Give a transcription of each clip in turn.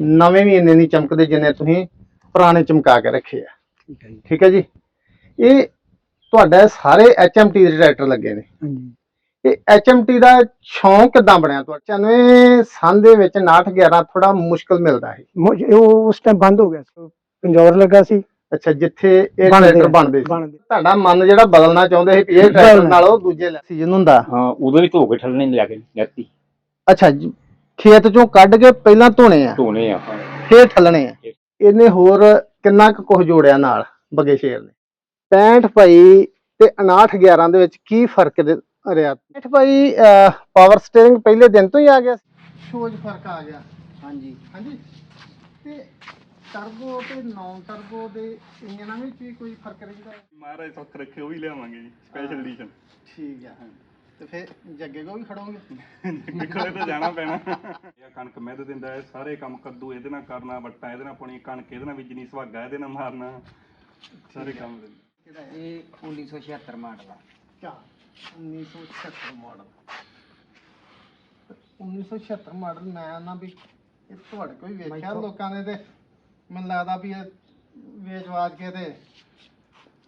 ਨਵੇਂ ਵੀ ਇੰਨੇ ਨਹੀਂ ਚਮਕਦੇ ਜਿੰਨੇ ਤੁਸੀਂ ਪੁਰਾਣੇ ਚਮਕਾ ਕੇ ਰੱਖੇ ਆ। ਠੀਕ ਹੈ ਜੀ। ਠੀਕ ਹੈ ਜੀ? ਇਹ ਤੁਹਾਡਾ ਸਾਰੇ HMT ਦੇ ਟਰੈਕਟਰ ਲੱਗੇ ਨੇ। ਇਹ HMT ਦਾ ਸ਼ੌਂਕ ਕਿਦਾਂ ਬਣਿਆ ਤੁਹਾਡਾ? 95 ਸੰਨ ਦੇ ਵਿੱਚ 911 ਥੋੜਾ ਮੁਸ਼ਕਲ ਮਿਲਦਾ ਹੈ ਉਹ ਉਸ ਟਾਈਮ ਬੰਦ ਹੋ ਗਿਆ ਸੀ। ਪੰਜੌਰ ਲੱਗਾ ਸੀ। ਅੱਛਾ ਜਿੱਥੇ ਇਹ ਬਣਦੇ ਟਰੈਕਟਰ ਬਣਦੇ ਤੁਹਾਡਾ ਮਨ ਜਿਹੜਾ ਬਦਲਣਾ ਚਾਹੁੰਦੇ ਸੀ ਵੀ ਇਹ ਟਰੈਕਟਰ। ਨਾਲੋਂ ਦੂਜੇ ਲੈ ਸੀਜ਼ਨ ਹੁੰਦਾ ਹਾਂ ਉਦੋਂ ਵੀ ਧੋ ਕੇ ਠੱਲਣੇ ਲਿਆ ਕੇ ਲੈਤੀ ਅੱਛਾ ਜੀ, ਖੇਤ ਚੋਂ ਕੱਢ ਕੇ ਪਹਿਲਾਂ ਧੋਣੇ ਆ। ਧੋਣੇ ਆ ਫੇਰ ਠੱਲਣੇ ਆ। ਇਹਨੇ ਹੋਰ ਕਿੰਨਾ ਕੁ ਕੁਝ ਜੋੜਿਆ ਨਾਲ ਬੱਗੇ ਸ਼ੇਰ ਨੇ? 65 ਭਾਈ ਤੇ 59 11 ਦੇ ਵਿੱਚ ਕੀ ਫ਼ਰਕ ਦੇ- ਰਿਹਾ? 65 ਭਾਈ ਪਾਵਰ ਸਟੀਅਰਿੰਗ ਪਹਿਲੇ ਦਿਨ ਤੋਂ ਹੀ ਆ ਗਿਆ ਸ਼ੋਜ ਫ਼ਰਕ ਆ ਗਿਆ। ਹਾਂਜੀ। ਹਾਂਜੀ। ਤੇ ਟਰਬੋ ਤੇ ਨਾਨ ਟਰਬੋ ਦੇ ਇੰਜਨਾਂ ਵਿੱਚ ਵੀ ਕੋਈ ਫ਼ਰਕ ਰਹਿੰਦਾ? ਹੈ ਮਹਾਰਾਜ ਸੁੱਖ ਰੱਖੇ ਉਹ ਵੀ ਲਿਆਵਾਂਗੇ ਜੀ ਸਪੈਸ਼ਲ ਐਡੀਸ਼ਨ ਠੀਕ ਹੈ। ਤੇ ਫਿਰ ਜੱਗੇ ਕੋ ਵੀ ਖੜੋਗੇ? ਨਿਕਲੇ ਤਾਂ ਜਾਣਾ ਪੈਣਾ। ਇਹ ਕਣਕ ਮਿਹਦ ਦਿੰਦਾ ਹੈ ਸਾਰੇ ਕੰਮ ਕੱਦੂ ਇਹਦੇ ਨਾਲ ਕਰਨਾ ਵੱਟਾ ਇਹਦੇ ਨਾਲ ਪਾਉਣੀ ਕਣਕ ਇਹਦੇ ਨਾਲ ਬੀਜਣੀ ਸੁਹਾਗਾ ਇਹਦੇ ਨਾਲ ਮਾਰਨਾ ਸਾਰੇ ਕੰਮ ਦਿੰਦਾ ਇਹ 1976 ਮਾਡਲ ਆ। ਕਿਆ? 1976 ਮਾਡਲ 1976 ਮਾਡਲ ਮੈਂ ਨਾ ਵੀ ਇਹ ਤੁਹਾਡੇ ਕੋਈ ਵੇਖਿਆ ਲੋਕਾਂ ਨੇ ਤੇ ਮੈਨੂੰ ਲੱਗਦਾ ਵੀ ਇਹ ਵੇਚ ਵਾਜ ਕੇ ਤੇ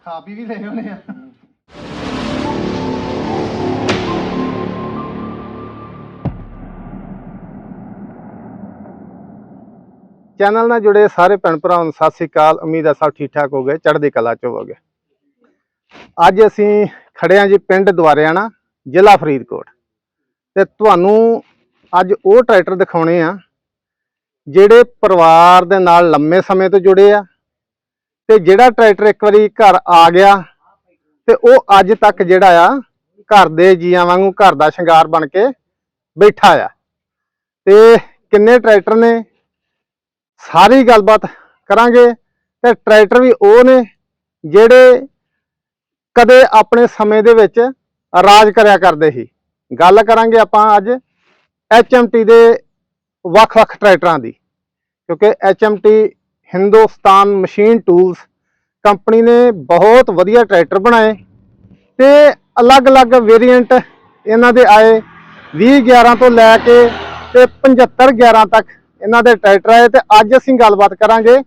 ਖਾ ਪੀ ਵੀ ਲਏ ਹੋਣੇ ਆ। ਚੈਨਲ ਨਾਲ ਜੁੜੇ ਸਾਰੇ ਭੈਣ ਭਰਾਵਾਂ ਨੂੰ ਸਤਿ ਸ੍ਰੀ ਅਕਾਲ। ਉਮੀਦ ਹੈ ਸਭ ਠੀਕ ਠਾਕ ਹੋਗੇ ਚੜ੍ਹਦੀ ਕਲਾ ਚ ਹੋਵੋਗੇ ਅੱਜ ਅਸੀਂ ਖੜੇ ਹਾਂ ਜੀ ਪਿੰਡ ਦੁਆਰਿਆਣਾ, ਜ਼ਿਲ੍ਹਾ ਫਰੀਦਕੋਟ। ਤੇ ਤੁਹਾਨੂੰ ਅੱਜ ਉਹ ਟਰੈਕਟਰ ਦਿਖਾਉਣੇ ਆ, ਜਿਹੜੇ ਪਰਿਵਾਰ ਦੇ ਨਾਲ ਲੰਮੇ ਸਮੇਂ ਤੋਂ ਜੁੜੇ ਆ, ਤੇ ਜਿਹੜਾ ਟਰੈਕਟਰ ਇੱਕ ਵਾਰੀ ਘਰ ਆ ਗਿਆ, ਤੇ ਉਹ ਅੱਜ ਤੱਕ ਜਿਹੜਾ ਆ, ਘਰ ਦੇ ਜੀਆਂ ਵਾਂਗੂ ਘਰ ਦਾ ਸ਼ਿੰਗਾਰ ਬਣ ਕੇ ਬੈਠਾ ਆ। ਤੇ ਕਿੰਨੇ ਟਰੈਕਟਰ ਨੇ? ਸਾਰੀ ਗੱਲਬਾਤ ਕਰਾਂਗੇ ਤੇ ਟਰੈਕਟਰ ਵੀ ਉਹ ਨੇ ਜਿਹੜੇ ਕਦੇ ਆਪਣੇ ਸਮੇਂ ਦੇ ਵਿੱਚ ਰਾਜ ਕਰਿਆ ਕਰਦੇ ਸੀ। ਗੱਲ ਕਰਾਂਗੇ ਆਪਾਂ ਅੱਜ HMT ਦੇ ਵੱਖ-ਵੱਖ ਟਰੈਕਟਰਾਂ ਦੀ, ਕਿਉਂਕਿ HMT Hindustan machine tools company ਨੇ ਬਹੁਤ ਵਧੀਆ ਟਰੈਕਟਰ ਬਣਾਏ ਤੇ ਅਲੱਗ-ਅਲੱਗ ਵੇਰੀਐਂਟ ਇਹਨਾਂ ਦੇ ਆਏ 2011 ਤੋਂ ਲੈ ਕੇ ਤੇ 7511 ਤੱਕ ਇਹਨਾਂ ਦੇ ਟਰੈਕਟਰ ਆਏ ਤੇ ਅੱਜ ਅਸੀਂ ਗੱਲਬਾਤ ਕਰਾਂਗੇ।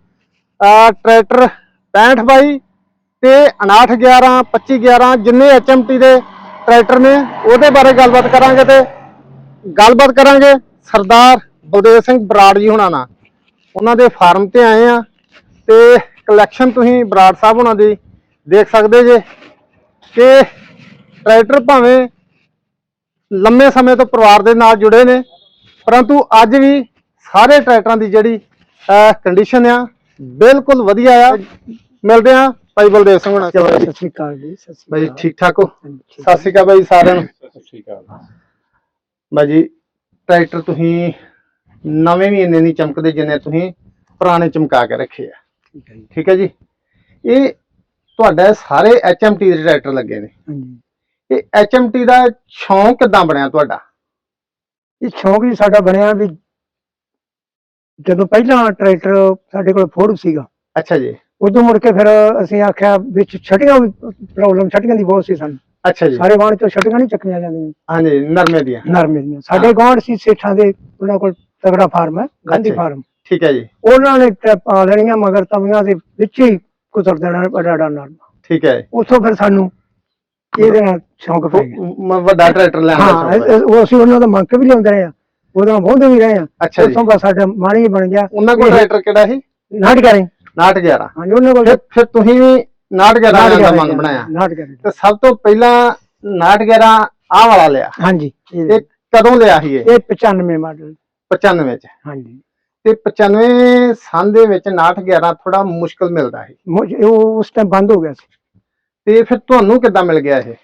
ਟਰੈਕਟਰ 65 ਬਾਈ ਤੇ 59 11 25 11 ਜਿੰਨੇ HMT ਦੇ ਟਰੈਕਟਰ ਨੇ, ਉਹਦੇ ਬਾਰੇ ਗੱਲਬਾਤ ਕਰਾਂਗੇ ਤੇ ਗੱਲਬਾਤ ਕਰਾਂਗੇ ਸਰਦਾਰ ਬਲਦੇਵ ਸਿੰਘ ਬਰਾੜ ਜੀ ਹੁਣਾਂ ਨਾਲ। ਉਹਨਾਂ ਦੇ ਫਾਰਮ ਤੇ ਆਏ ਆ ਤੇ ਕਲੈਕਸ਼ਨ ਤੁਸੀਂ ਬਰਾੜ ਸਾਹਿਬ ਹੁਣਾਂ ਦੀ ਦੇਖ ਸਕਦੇ ਜੇ ਕਿ ਟਰੈਕਟਰ ਭਾਵੇਂ ਲੰਮੇ ਸਮੇਂ ਤੋਂ ਪਰਿਵਾਰ ਦੇ ਨਾਲ ਜੁੜੇ ਨੇ, ਪਰੰਤੂ ਅੱਜ ਵੀ ਸਾਰੇ ਟਰੈਕਟਰਾਂ ਦੀ ਜਿਹੜੀ ਕੰਡੀਸ਼ਨ ਆ ਬਿਲਕੁਲ ਵਧੀਆ ਆ। ਮਿਲਦੇ ਆ ਭਾਈ ਬਲਦੇਵ ਸਿੰਘ ਹੁਣਾਂ। ਸਤਿ ਸ੍ਰੀ ਅਕਾਲ ਜੀ ਸਤਿ ਸ੍ਰੀ ਭਾਈ ਠੀਕ ਠਾਕ ਹੋ। ਸਤਿ ਸ਼੍ਰੀ ਅਕਾਲ ਭਾਈ ਸਾਰਿਆਂ ਨੂੰ। ਸਤਿ ਸ਼੍ਰੀ ਅਕਾਲ। ਭਾਈ ਜੀ ਟਰੈਕਟਰ ਤੁਸੀਂ ਨਵੇਂ ਵੀ ਇੰਨੇ ਨਹੀਂ ਚਮਕਦੇ ਜਿੰਨੇ ਤੁਸੀਂ ਪੁਰਾਣੇ ਚਮਕਾ ਕੇ ਰੱਖੇ ਆ। ਠੀਕ ਹੈ ਜੀ। ਠੀਕ ਹੈ ਜੀ? ਇਹ ਤੁਹਾਡਾ ਸਾਰੇ HMT ਦੇ ਟਰੈਕਟਰ ਲੱਗੇ ਨੇ। ਇਹ HMT ਦਾ ਸ਼ੌਂਕ ਕਿਦਾਂ ਬਣਿਆ ਤੁਹਾਡਾ? ਇਹ ਸ਼ੌਂਕ ਜੀ ਸਾਡਾ ਬਣਿਆ ਵੀ ਜਦੋਂ ਪਹਿਲਾਂ ਟਰੈਕਟਰ ਸਾਡੇ ਕੋਲ ਫੋਰਡ ਸੀਗਾ ਅੱਛਾ ਜੀ। ਉਦੋਂ ਮੁੜ ਕੇ ਫਿਰ ਅਸੀਂ ਆਖਿਆ ਵਿੱਚ ਛਟੀਆਂ ਵੀ ਪ੍ਰੋਬਲਮ ਛਟੀਆਂ ਦੀ ਬਹੁਤ ਸੀ ਸਾਨੂੰ। ਅੱਛਾ ਜੀ। ਸਾਰੇ ਵਾਹਣ ਚੋਂ ਛਟੀਆਂ ਨਹੀਂ ਚੱਕੀਆਂ ਜਾਂਦੀਆਂ। ਹਾਂਜੀ ਨਰਮੇ ਦੀਆਂ। ਨਰਮੇ ਦੀਆਂ। ਸਾਡੇ ਗਾਂਢ ਸੀ ਸੇਠਾਂ ਦੇ ਉਹਨਾਂ ਕੋਲ ਤਗੜਾ ਫਾਰਮ ਹੈ ਗਾਂਧੀ। ਫਾਰਮ। ਠੀਕ ਹੈ ਜੀ। ਉਹਨਾਂ ਨੇ ਤੇ ਪਾ ਲੈਣੀਆਂ ਮਗਰ ਤਵੀਆਂ ਦੇ ਵਿੱਚ ਹੀ ਕੁਤਰ ਦੇਣਾ ਬੜਾ ਨਰਮਾ ਠੀਕ ਹੈ। ਉੱਥੋਂ ਫਿਰ ਸਾਨੂੰ ਇਹਦੇ ਨਾਲ ਸ਼ੌਂਕ ਪੈ ਗਿਆ। ਵੱਡਾ ਟਰੈਕਟਰ ਲੈਣਾ ਹਾਂ ਉਹ ਅਸੀਂ ਉਹਨਾਂ ਦਾ ਮੰਗ ਵੀ ਲਿਆਉਂਦੇ ਰਹੇ ਆ ਉਹਦਾ ਵਾਹੁੰਦੇ ਵੀ ਰਹੇ ਆ। ਅੱਛਾ ਜੀ। ਬਸ ਸਾਡਾ ਮਾਣੀ ਹੀ ਬਣ ਗਿਆ। ਉਹਨਾਂ ਕੋਲ ਟਰੈਕਟਰ ਕਿਹੜਾ ਸੀ? ਨਾਟ ਕਰੇ 911 ਹਾਂਜੀ ਉਹਨਾਂ ਕੋਲ ਫਿਰ ਫਿਰ ਤੁਸੀਂ ਵੀ 911 ਦਾ ਮੰਗ ਬਣਾਇਆ। ਨਾਟ ਕਰੇ ਤੇ ਸਭ ਤੋਂ ਪਹਿਲਾਂ 911 ਆਹ ਵਾਲਾ ਲਿਆ। ਹਾਂਜੀ। ਇਹ ਇਹ ਕਦੋਂ ਲਿਆ ਸੀ ਇਹ? ਇਹ 95 ਮਾਡਲ। 95 ਚ। ਹਾਂਜੀ। ਤੇ 95 ਸੰਨ ਦੇ ਵਿੱਚ 911 ਥੋੜਾ ਮੁਸ਼ਕਲ ਮਿਲਦਾ ਮੁਝ- ਉਹ ਉਸ ਟਾਈਮ ਬੰਦ ਹੋ ਗਿਆ ਸੀ। ਤੇ ਫਿਰ ਤੁਹਾਨੂੰ ਕਿੱਦਾਂ ਮਿਲ ਗਿਆ ਇਹ?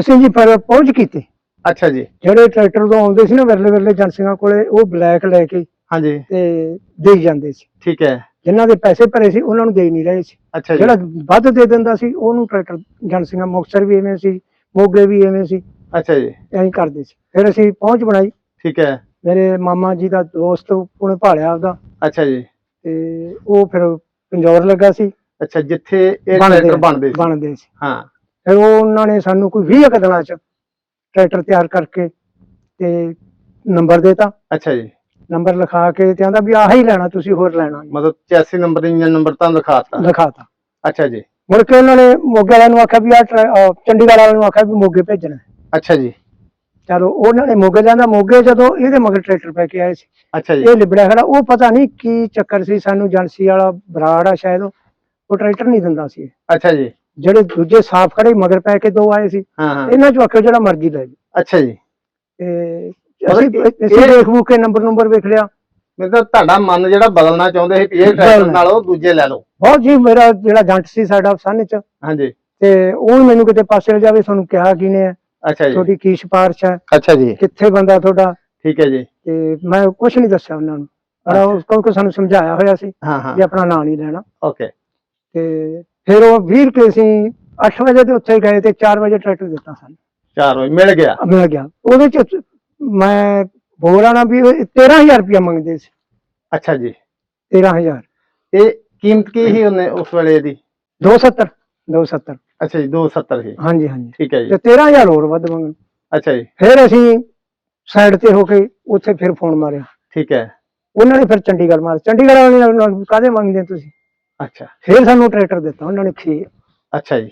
ਅਸੀਂ ਜੀ ਫਿਰ ਪਹੁੰਚ ਕੀਤੇ। ਅੱਛਾ ਜੀ। ਜਿਹੜੇ ਟਰੈਕਟਰ ਤੋਂ ਆਉਂਦੇ ਸੀ ਨਾ ਵਿਰਲੇ ਵਿਰਲੇ ਏਜੰਸੀਆਂ ਕੋਲੇ ਉਹ ਬਲੈਕ ਲੈ ਕੇ ਹਾਂਜੀ। ਤੇ ਦੇਈ ਜਾਂਦੇ ਸੀ। ਠੀਕ ਹੈ। ਜਿਨ੍ਹਾਂ ਦੇ ਪੈਸੇ ਭਰੇ ਸੀ ਉਹਨਾਂ ਨੂੰ ਦੇ ਨਹੀਂ ਰਹੇ ਸੀ। ਅੱਛਾ ਜੀ। ਜਿਹੜਾ ਵੱਧ ਦੇ ਦਿੰਦਾ ਸੀ ਉਹਨੂੰ ਟਰੈਕਟਰ ਏਜੰਸੀਆਂ ਮੁਕਤਸਰ ਵੀ ਐਵੇਂ ਸੀ ਮੋਗੇ ਵੀ ਐਵੇਂ ਸੀ। ਅੱਛਾ ਜੀ। ਐਂ ਕਰਦੇ ਸੀ। ਫਿਰ ਅਸੀਂ ਪਹੁੰਚ ਬਣਾਈ। ਠੀਕ ਹੈ। ਮੇਰੇ ਮਾਮਾ ਜੀ ਦਾ ਦੋਸਤ ਉਹਨੇ ਭਾਲਿਆ ਆਪਦਾ ਅੱਛਾ ਜੀ। ਤੇ ਉਹ ਫਿਰ ਪੰਜੌਰ ਲੱਗਾ ਸੀ। ਅੱਛਾ ਜਿੱਥੇ ਇਹ ਬਣਦੇ ਟਰੈਕਟਰ ਬਣਦੇ ਸੀ। ਬਣਦੇ ਸੀ। ਹਾਂ। ਫਿਰ ਉਹ ਉਹਨਾਂ ਨੇ ਸਾਨੂੰ ਕੋਈ 20 ਕੁ ਦਿਨਾਂ ਚ ਟਰੈਕਟਰ ਤਿਆਰ ਕਰਕੇ ਤੇ ਨੰਬਰ ਦੇਤਾ। ਅੱਛਾ ਜੀ। ਨੰਬਰ ਲਿਖਾ ਕੇ ਤੇ ਆਂਦਾ ਵੀ ਆਹ ਹੀ ਲੈਣਾ ਤੁਸੀਂ ਹੋਰ ਲੈਣਾ। ਨਹੀਂ। ਮਤਲਬ 86 ਨੰਬਰ ਇੰਜਨ ਨੰਬਰ ਤਾਂ ਲਿਖਾਤਾ? ਲਿਖਾਤਾ। ਅੱਛਾ ਜੀ। ਮੁੜ ਕੇ ਉਹਨਾਂ ਨੇ ਮੋਗੇ ਵਾਲਿਆਂ ਨੂੰ ਆਖਿਆ ਵੀ ਆ ਚੰਡੀਗੜ੍ਹ ਵਾਲਿਆਂ ਨੂੰ ਆਖਿਆ ਵੀ ਮੋਗੇ ਭੇਜਣਾ। ਅੱਛਾ ਜੀ। ਚਲੋ ਉਹਨਾਂ ਨੇ ਮੋਗੇ ਜਾਂਦਾ ਮੋਗੇ ਜਦੋਂ ਇਹਦੇ ਮਗਰ ਟਰੈਕਟਰ ਪੈ ਕੇ ਆਏ ਸੀ। ਅੱਛਾ ਜੀ। ਇਹ ਲਿਬੜਿਆ ਖੜਾ। ਉਹ ਪਤਾ ਨਹੀਂ ਕੀ ਚੱਕਰ ਸੀ ਸਾਨੂੰ ਏਜੰਸੀ ਵਾਲਾ ਬਰਾੜ ਆ ਸ਼ਾਇਦ ਉਹ ਉਹ ਟਰੈਕਟਰ ਨਹੀਂ ਦਿੰਦਾ ਸੀ। ਅੱਛਾ ਜੀ। ਜਿਹੜੇ ਦੂਜੇ ਸਾਫ਼ ਖੜੇ ਮਗਰ ਪੈ ਕੇ ਦੋ ਆਏ ਸੀ। ਹਾਂ ਹਾਂ। ਇਹਨਾਂ ਚੋਂ ਆਖਿਆ ਜਿਹੜਾ ਮਰਜ਼ੀ ਲੈ ਜੀ ਅੱਛਾ ਜੀ। ਤੇ ਅਸੀਂ ਦੇਖ ਬੂਖ ਕੇ ਨੰਬਰ ਨੰਬਰ ਵੇਖ ਲਿਆ। ਮੇਰੇ ਤਾਂ ਤੁਹਾਡਾ ਮਨ ਜਿਹੜਾ ਬਦਲਣਾ ਚਾਹੁੰਦੇ ਸੀ ਵੀ ਇਹ ਟਰੈਕਟਰ। ਨਾਲੋਂ ਦੂਜੇ ਲੈ ਲਓ। ਬਹੁਤ ਜੀ ਮੇਰਾ ਜਿਹੜਾ ਏਜੰਟ ਸੀ ਸਾਡਾ ਸਨ ਚ। ਹਾਂਜੀ। ਤੇ ਉਹ ਮੈਨੂੰ ਕਿਤੇ ਪਾਸੇ ਲੈ ਜਾਵੇ ਤੁਹਾਨੂੰ ਕਿਹਾ ਕਿਨੇ ਹੈ ਅੱਛਾ ਜੀ। ਤੁਹਾਡੀ ਕੀ ਸਿਫਾਰਿਸ਼ ਹੈ ਅੱਛਾ ਜੀ। ਕਿੱਥੇ ਬੰਦਾ ਤੁਹਾਡਾ? ਠੀਕ ਹੈ ਜੀ। ਤੇ ਮੈਂ ਕੁਝ ਨਹੀਂ ਦੱਸਿਆ ਉਹਨਾਂ ਨੂੰ। ਪਰ ਉਹ ਕਿਉਂਕਿ ਸਾਨੂੰ ਸਮਝਾਇਆ ਹੋਇਆ ਸੀ ਹਾਂ ਹਾਂ। ਵੀ ਆਪਣਾ ਨਾਂ ਨਹੀਂ ਲੈਣਾ। ਓਕੇ। ਤੇ ਫਿਰ ਉਹ 20 ਰੁਪਏ ਅਸੀਂ 8 ਵਜੇ ਤੇ ਉੱਥੇ ਗਏ ਤੇ 4 ਵਜੇ ਟਰੈਕਟਰ ਦਿੱਤਾ ਸਾਨੂੰ। 4 ਵਜੇ ਮਿਲ ਗਿਆ? ਮਿਲ ਗਿਆ। ਉਹਦੇ ਚ ਮੈਂ ਬੋਲਾਣਾ ਵੀ ਉਹ 13000 ਰੁਪਇਆ ਮੰਗਦੇ ਸੀ। ਅੱਛਾ ਜੀ। 13000 ਇਹ ਕੀਮਤ ਕੀ ਸੀ ਉਹਨੇ ਉਸ ਵੇਲੇ ਦੀ 270 270 ਅੱਛਾ ਜੀ 270 ਸੀ। ਹਾਂਜੀ ਹਾਂਜੀ। ਠੀਕ ਹੈ ਜੀ। ਤੇ 13000 ਹੋਰ ਵੱਧ ਮੰਗਣ। ਅੱਛਾ ਜੀ। ਫਿਰ ਅਸੀਂ ਸਾਈਡ ਤੇ ਹੋ ਕੇ ਉੱਥੇ ਫਿਰ ਫੋਨ ਮਾਰਿਆ। ਠੀਕ ਹੈ। ਉਹਨਾਂ ਨੇ ਫਿਰ ਚੰਡੀਗੜ੍ਹ ਮਾਰ ਚੰਡੀਗੜ੍ਹ ਵਾਲੇ ਨਾਲ ਕਾਹਦੇ ਮੰਗਦੇ ਤੁਸੀਂ? ਅੱਛਾ। ਫਿਰ ਸਾਨੂੰ ਟਰੈਕਟਰ ਦਿੱਤਾ ਉਹਨਾਂ ਨੇ ਖੇ ਅੱਛਾ ਜੀ।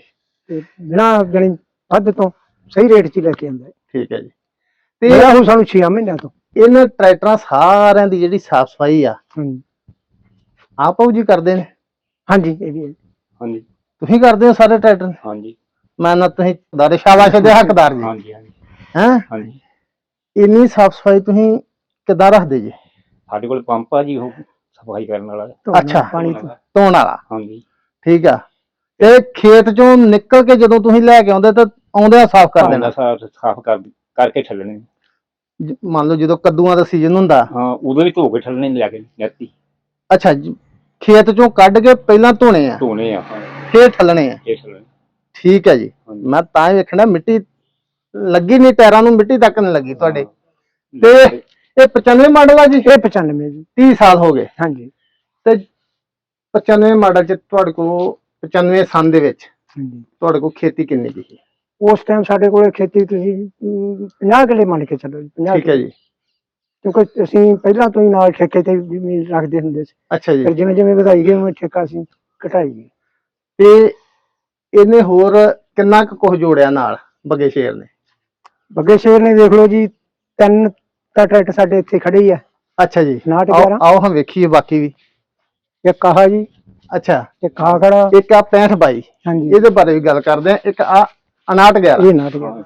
ਤੇ ਬਿਨਾਂ ਜਾਣੀ ਵੱਧ ਤੋਂ ਸਹੀ ਰੇਟ 'ਚ ਹੀ ਲੈ ਕੇ ਆਂਦਾ ਠੀਕ ਹੈ ਜੀ। ਤੇ ਤੇ ਉਹ ਸਾਨੂੰ 6 ਮਹੀਨਿਆਂ ਤੋਂ। ਇਹਨਾਂ ਟਰੈਕਟਰਾਂ ਸਾਰਿਆਂ ਦੀ ਜਿਹੜੀ ਸਾਫ਼ ਸਫ਼ਾਈ ਆ ਹਾਂਜੀ। ਆਪ ਉਹ ਜੀ ਕਰਦੇ ਨੇ? ਹਾਂਜੀ ਇਹ ਵੀ ਹੈ ਹਾਂਜੀ। ਤੁਸੀਂ ਕਰਦੇ ਹੋ ਸਾਰੇ ਟਰੈਕਟਰ? ਹਾਂਜੀ। ਮੈਂ ਨਾ ਤੁਸੀਂ ਦਾਰੇ ਸ਼ਾਬਾਸ਼ ਦੇ ਹੱਕਦਾਰ ਜੀ। ਹਾਂਜੀ ਹਾਂਜੀ। ਹੈ? ਹਾਂਜੀ। ਇੰਨੀ ਸਾਫ਼ ਸਫ਼ਾਈ ਤੁਸੀਂ ਕਿੱਦਾਂ ਰੱਖਦੇ ਜੀ? ਸਾਡੇ ਕੋਲ ਪੰਪ ਆ ਜੀ ਉਹ ਸਫ਼ਾਈ ਕਰਨ ਵਾਲਾ। ਅੱਛਾ। ਪਾਣੀ ਤੋਂ ਧੋਣ ਵਾਲਾ। ਹਾਂਜੀ। ਠੀਕ ਆ। ਇਹ ਖੇਤ ਚੋਂ ਨਿਕਲ ਕੇ ਜਦੋਂ ਤੁਸੀਂ ਲੈ ਕੇ ਆਉਂਦੇ ਤਾਂ ਆਉਂਦਿਆਂ ਸਾਫ਼ ਕਰ ਦੇਣਾ ਸਾਫ਼ ਸਾਫ਼ ਕਰ ਕਰਕੇ ਠੱਲਣੇ ਜ- ਮੰਨ ਲਓ ਜਦੋਂ ਕੱਦੂਆਂ ਦਾ ਸੀਜ਼ਨ ਹੁੰਦਾ। ਹਾਂ ਉਦੋਂ ਵੀ ਧੋ ਕੇ ਠੱਲਣੇ ਲਿਆ ਕੇ ਜੱਤੀ। ਅੱਛਾ ਜੀ, ਖੇਤ ਚੋਂ ਕੱਢ ਕੇ ਪਹਿਲਾਂ ਧੋਣੇ ਆ? ਧੋਣੇ ਆ ਫੇਰ ਠੱਲਣੇ ਆ? ਇਹ ਠੀਕ ਹੈ ਜੀ। ਹਾਂਜੀ। ਮੈਂ ਤਾਂ ਹੀ ਵੇਖਣਾ ਮਿੱਟੀ ਲੱਗੀ ਨਹੀਂ ਟਾਇਰਾਂ ਨੂੰ ਮਿੱਟੀ ਤੱਕ ਨਹੀਂ ਲੱਗੀ ਤੁਹਾਡੇ। ਤੇ ਇਹ 95 ਮਾਡਲ ਆ ਜੀ ਇਹ 95 ਜੀ 30 ਸਾਲ ਹੋ ਗਏ ਹਾਂਜੀ। ਤੇ 95 ਮਾਡਲ ਚ ਤੁਹਾਡੇ ਕੋਲ 95 ਸਾਲ ਦੇ ਵਿੱਚ ਹਾਂਜੀ। ਤੁਹਾਡੇ ਕੋਲ ਖੇਤੀ ਕਿੰਨੀ ਦੀ ਸੀ? ਉਸ ਟਾਈਮ ਸਾਡੇ ਕੋਲੇ ਖੇਤੀ ਤੁਸੀਂ ਅਮ, 50 ਕਿੱਲੇ ਮੰਨ ਕੇ ਚੱਲੋ ਜੀ 50 ਠੀਕ ਹੈ ਜੀ। ਕਿਉਂਕਿ ਅਸੀਂ ਪਹਿਲਾਂ ਤੋਂ ਹੀ ਨਾਲ ਠੇਕੇ ਤੇ ਜ਼ਮੀਨ ਰੱਖਦੇ ਹੁੰਦੇ ਸੀ। ਅੱਛਾ ਜੀ। ਫਿਰ ਜਿਵੇਂ ਜਿਵੇਂ ਵਧਾਈ ਗਏ ਉਵੇਂ ਠੇਕਾ ਅਸੀਂ ਘਟਾਈ ਗਏ। ਤੇ ਇਹਨੇ ਹੋਰ ਕਿੰਨਾ ਕੁ ਕੁਝ ਜੋੜਿਆ ਨਾਲ ਬੱਗੇ ਸ਼ੇਰ ਨੇ? ਬੱਗੇ ਸ਼ੇਰ ਨੇ ਦੇਖ ਲਓ ਜੀ ਤਿੰਨ ਤਾਂ ਟਰੈਕਟਰ ਸਾਡੇ ਇੱਥੇ ਖੜੇ ਹੀ ਆ। ਅੱਛਾ ਜੀ। 59 ਆਓ 11 ਆਓ ਹਮ ਵੇਖੀਏ ਬਾਕੀ ਵੀ। ਇੱਕ ਕਾਹਾ ਜੀ ਅੱਛਾ। ਇੱਕ ਕਾਹਾ ਖੜਾ। ਇੱਕ ਆ 65 ਬਾਈ। ਹਾਂਜੀ। ਇਹਦੇ ਬਾਰੇ ਵੀ ਗੱਲ ਕਰਦੇ ਆ ਇੱਕ ਆ 59 11 ਇਹ ਨਾਟ ਗਿਆ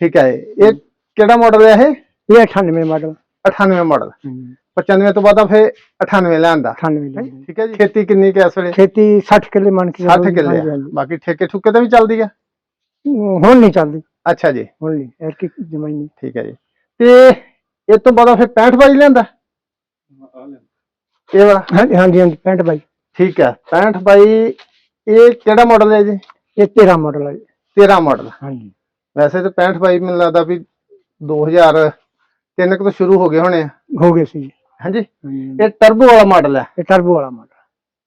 ਠੀਕ ਹੈ ਇਹ ਕਿਹੜਾ ਮਾਡਲ ਹੈ ਇਹ? ਇਹ 98 ਮਾਡਲ 98 ਮਾਡਲ ਹਾਂਜੀ। 95 ਤੋਂ ਬਾਅਦ ਫਿਰ 98 ਲਿਆਂਦਾ 98 ਦਾ ਜੀ। ਠੀਕ ਹੈ ਜੀ। ਖੇਤੀ ਕਿੰਨੀ ਕੁ ਇਸ ਵੇਲੇ? ਖੇਤੀ 60 ਕਿੱਲੇ ਮੰਨ ਕੇ ਚੱਲੋ 60 ਜੀ, ਕਿੱਲੇ ਆ। ਬਾਕੀ ਠੇਕੇ ਠੁਕੇ ਤੇ ਵੀ ਚੱਲਦੀ ਆ? ਹੁਣ ਨਹੀਂ ਚੱਲਦੀ। ਅੱਛਾ ਜੀ। ਹੁਣ ਨਹੀਂ। ਐਰ ਕੀ ਜਮਾਈ ਠੀਕ ਹੈ ਜੀ। ਤੇ ਇਹ ਤੋਂ ਬਾਅਦ ਫਿਰ 65 ਬਾਈ ਲਿਆਂਦਾ? ਇਹ ਵਾਲਾ? ਹਾਂਜੀ ਹਾਂਜੀ ਹਾਂਜੀ 65 ਬਾਈ ਠੀਕ ਹੈ 65 ਬਾਈ ਇਹ ਕਿਹੜਾ ਮਾਡਲ ਹੈ ਜੀ? ਇਹ 13 ਮਾਡਲ ਹੈ ਜੀ। 13 ਮਾਡਲ ਹਾਂਜੀ। ਵੈਸੇ ਤਾਂ 65 ਬਾਈ ਮੈਨੂੰ ਲੱਗਦਾ ਵੀ 2000 ਤਿੰਨ ਕੁ ਤੋਂ ਸ਼ੁਰੂ ਹੋ ਗਏ ਹੋਣੇ ਆ। ਹੋ ਗਏ ਸੀ ਜੀ। ਹਾਂਜੀ। ਇਹ ਟਰਬੋ ਵਾਲਾ ਮਾਡਲ ਹੈ। ਇਹ ਟਰਬੋ ਵਾਲਾ ਮਾਡਲ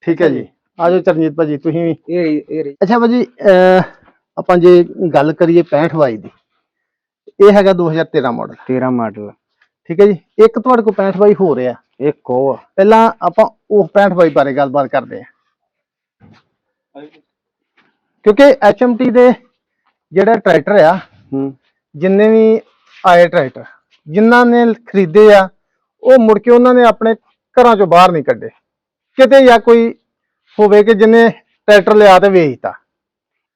ਠੀਕ ਹੈ ਜੀ। ਆਜੋ ਚਰਨਜੀਤ ਭਾਜੀ ਤੁਸੀਂ ਵੀ। ਇਹ ਇਹ ਅੱਛਾ ਭਾਜੀ ਆਪਾਂ ਜੇ ਗੱਲ ਕਰੀਏ 65 ਬਾਈ ਦੀ ਇਹ ਹੈਗਾ 2013 ਮਾਡਲ 13 ਮਾਡਲ ਠੀਕ ਹੈ ਜੀ? ਇੱਕ ਤੁਹਾਡੇ ਕੋਲ 65 ਬਾਈ ਹੋ ਰਿਹਾ। ਇੱਕ ਉਹ ਪਹਿਲਾਂ ਆਪਾਂ ਉਹ 65 ਬਾਈ ਬਾਰੇ ਗੱਲਬਾਤ ਕਰਦੇ ਹਾਂ। ਕਿਉਂਕਿ HMT ਦੇ ਜਿਹੜਾ ਟਰੈਕਟਰ ਆ ਹੂੰ। ਜਿੰਨੇ ਵੀ ਆਏ ਟਰੈਕਟਰ ਜਿਨ੍ਹਾਂ ਨੇ ਖਰੀਦੇ ਆ ਉਹ ਮੁੜ ਕੇ ਉਹਨਾਂ ਨੇ ਆਪਣੇ ਘਰਾਂ ਚੋਂ ਬਾਹਰ ਨਹੀਂ ਕੱਢੇ। ਕਿਤੇ ਜਾਂ ਕੋਈ ਹੋਵੇ ਕਿ ਜਿਹਨੇ ਟਰੈਕਟਰ ਲਿਆ ਤੇ ਵੇਚਤਾ।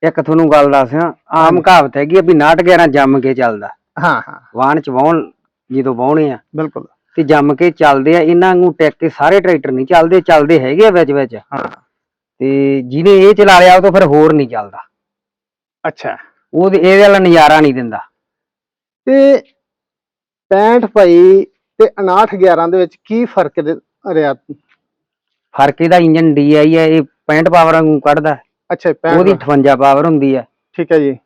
ਇੱਕ ਤੁਹਾਨੂੰ ਗੱਲ ਦੱਸਿਆ ਆਮ ਕਹਾਵਤ ਹੈਗੀ ਆ ਵੀ ਨਾਟ 11 ਜੰਮ ਕੇ ਚੱਲਦਾ। ਹਾਂ ਹਾਂ। ਵਾਹਣ ਚ ਵਾਹਣ ਜਦੋਂ ਵਾਹੁਣੇ ਆ। ਬਿਲਕੁਲ। ਤੇ ਜੰਮ ਕੇ ਚੱਲਦੇ ਆ ਇਹਨਾਂ ਨੂੰ ਟੈਕ ਕੇ ਸਾਰੇ ਟਰੈਕਟਰ ਨਹੀਂ ਚੱਲਦੇ ਚੱਲਦੇ ਹੈਗੇ ਆ ਵਿੱਚ ਵਿੱਚ। ਹਾਂ। ਤੇ ਜਿਹਨੇ ਇਹ ਚਲਾ ਲਿਆ ਉਹ ਤਾਂ ਫਿਰ ਹੋਰ ਨਹੀਂ ਚੱਲਦਾ। ਅੱਛਾ। ਉਹ ਤੇ ਇਹਦੇ ਵਾਲਾ ਨਜ਼ਾਰਾ ਨਹੀਂ ਦਿੰਦਾ। ਤੇ 65 ਭਾਈ ਤੇ 59 11 ਦੇ ਵਿੱਚ ਕੀ ਫ਼ਰਕ ਦੇ- ਰਿਹਾ? ਫ਼ਰਕ ਇਹਦਾ ਇੰਜਨ ਡੀਆਈ ਹੈ ਇਹ 65 ਪਾਵਰ ਨੂੰ ਕੱਢਦਾ। ਅੱਛਾ 65 ਉਹਦੀ 58 ਪਾਵਰ ਹੁੰਦੀ ਹੈ ਠੀਕ ਹੈ ਜੀ।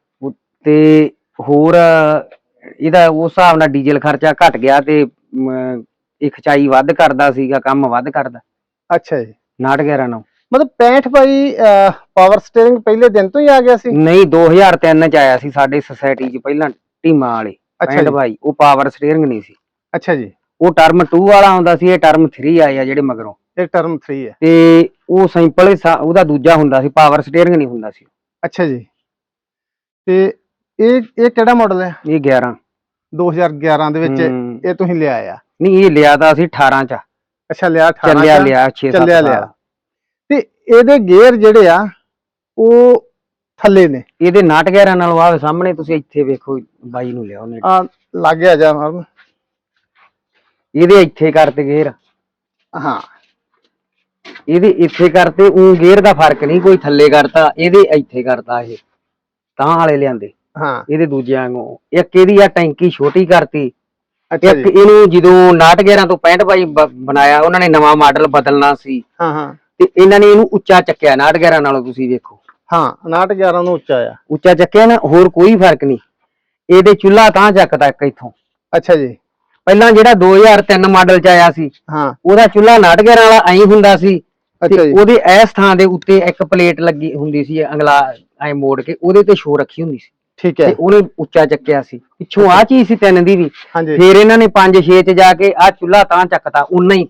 ਤੇ ਹੋਰ ਇਹਦਾ ਉਸ ਹਿਸਾਬ ਨਾਲ ਡੀਜ਼ਲ ਖਰਚਾ ਘਟ ਗਿਆ ਤੇ ਅਮ, ਇਹ ਖਚਾਈ ਵੱਧ ਕਰਦਾ ਸੀਗਾ ਕੰਮ ਵੱਧ ਕਰਦਾ। ਅੱਛਾ ਜੀ। 59 11 ਨੂੰ। ਮਤਲਬ 65 ਭਾਈ ਪਾਵਰ ਸਟੀਅਰਿੰਗ ਪਹਿਲੇ ਦਿਨ ਤੋਂ ਹੀ ਆ ਗਿਆ ਸੀ? ਨਹੀਂ 2003 ਚ ਆਇਆ ਸੀ ਸਾਡੇ ਸੁਸਾਇਟੀ ਚ ਪਹਿਲਾਂ ਟੀਮਾਂ ਵਾਲੇ ਅੱਛਾ 65 ਜੀ। ਭਾਈ ਉਹ ਪਾਵਰ ਸਟੀਅਰਿੰਗ ਨਹੀਂ ਸੀ। ਅੱਛਾ ਜੀ। ਉਹ ਟਰਮ 2 ਵਾਲਾ ਆਉਂਦਾ ਸੀ ਇਹ ਟਰਮ 3 ਆਏ ਆ ਜਿਹੜੇ ਮਗਰੋਂ। ਇਹ ਟਰਮ 3 ਹੈ। ਤੇ ਉਹ ਸਿੰਪਲ ਉਹਦਾ ਦੂਜਾ ਹੁੰਦਾ ਸੀ ਪਾਵਰ ਸਟੀਅਰਿੰਗ ਨਹੀਂ ਹੁੰਦਾ ਸੀ। ਅੱਛਾ ਜੀ। ਤੇ ਇਹ ਇਹ ਕਿਹੜਾ ਮਾਡਲ ਹੈ? ਇਹ 11 2011 ਦੇ ਵਿੱਚ ਹੂੰ। ਇਹ ਤੁਸੀਂ ਲਿਆ ਆ? ਨਹੀਂ ਇਹ ਲਿਆ ਤਾਂ ਅਸੀਂ 18 ਚ। ਅੱਛਾ ਲਿਆ 18 ਚੱਲਿਆ। ਲਿਆ 6 ਚੱਲਿਆ ਲਿਆ। ਤੇ ਇਹਦੇ ਗੇਅਰ ਜਿਹੜੇ ਆ ਉਹ ਥੱਲੇ ਨੇ। ਇਹਦੇ ਨਾਟ ਗੈਰਾਂ ਨਾਲੋਂ ਆਵੇ ਸਾਹਮਣੇ ਤੁਸੀਂ ਇੱਥੇ ਵੇਖੋ ਬਾਈ ਨੂੰ ਲਿਆਓ ਨੇ ਆ ਲੱਗ ਆ ਜਾ ਮਾਰਨ। ਇਹਦੇ ਇੱਥੇ ਕਰਤੇ ਗੇਅਰ ਹਾਂ। ਇਹਦੇ ਇੱਥੇ ਕਰਤੇ ਉਹ ਗੇਅਰ ਦਾ ਫ਼ਰਕ ਨਹੀਂ ਕੋਈ ਥੱਲੇ ਕਰਤਾ ਇਹਦੇ ਇੱਥੇ ਕਰਤਾ ਇਹ। ਤਾਂ ਵਾਲੇ ਲਿਆਂਦੇ। ਹਾਂ। ਇਹਦੇ ਦੂਜਿਆਂ ਵਾਂਗੂ। ਇੱਕ ਇਹਦੀ ਆ ਟੈਂਕੀ ਛੋਟੀ ਕਰਤੀ। ਅੱਛਾ ਇੱਕ ਜੀ। ਇਹਨੂੰ ਜਦੋਂ 69 ਤੋਂ 65 ਬਾਈ ਬ- ਬਣਾਇਆ ਉਹਨਾਂ ਨੇ ਨਵਾਂ ਮਾਡਲ ਬਦਲਣਾ ਸੀ। ਹਾਂ ਹਾਂ। ਤੇ ਇਹਨਾਂ ਨੇ ਇਹਨੂੰ ਉੱਚਾ ਚੱਕਿਆ 69 ਨਾਲੋਂ ਤੁਸੀਂ ਵੇਖੋ। ਹਾਂ 59 11 ਨੂੰ ਉੱਚਾ ਆ। ਉੱਚਾ ਚੱਕਿਆ ਨਾ ਹੋਰ ਕੋਈ ਫ਼ਰਕ ਨਹੀਂ। ਇਹਦੇ ਚੁੱਲ੍ਹਾ ਤਾਂ ਚੱਕਦਾ ਇੱਕ ਇੱਥੋਂ। ਅੱਛਾ ਜੀ। ਪਹਿਲਾਂ ਜਿਹੜਾ 2003 ਮਾਡਲ ਚ ਆਇਆ ਸੀ ਹਾਂ। ਉਹਦਾ ਚੁੱਲ੍ਹਾ 69 ਵਾਲਾ ਐਂ ਹੁੰਦਾ ਸੀ। ਅੱਛਾ ਤੇ ਜੀ। ਉਹਦੇ ਇਸ ਥਾਂ ਦੇ ਉੱਤੇ ਇੱਕ ਪਲੇਟ ਲੱਗੀ ਹੁੰਦੀ ਸੀ ਅਗਲਾ ਐ ਮੋੜ ਕੇ ਉਹਦੇ ਤੇ ਸ਼ੋ ਰੱਖੀ ਹੁੰਦੀ ਸੀ। ਠੀਕ ਤੇ ਹੈ ਉਹਨੇ ਉੱਚਾ ਚੱਕਿਆ ਸੀ। ਪਿੱਛੋਂ ਆ ਚੀਜ਼ ਸੀ ਤਿੰਨ ਦੀ ਵੀ। ਹਾਂਜੀ। ਫੇਰ ਇਹਨਾਂ ਨੇ 5 6 ਚ ਜਾ ਕੇ ਆ ਚੁੱਲ੍ਹਾ ਤਾਂ ਚੱਕਤਾ ਉਨਾ ਹੀ।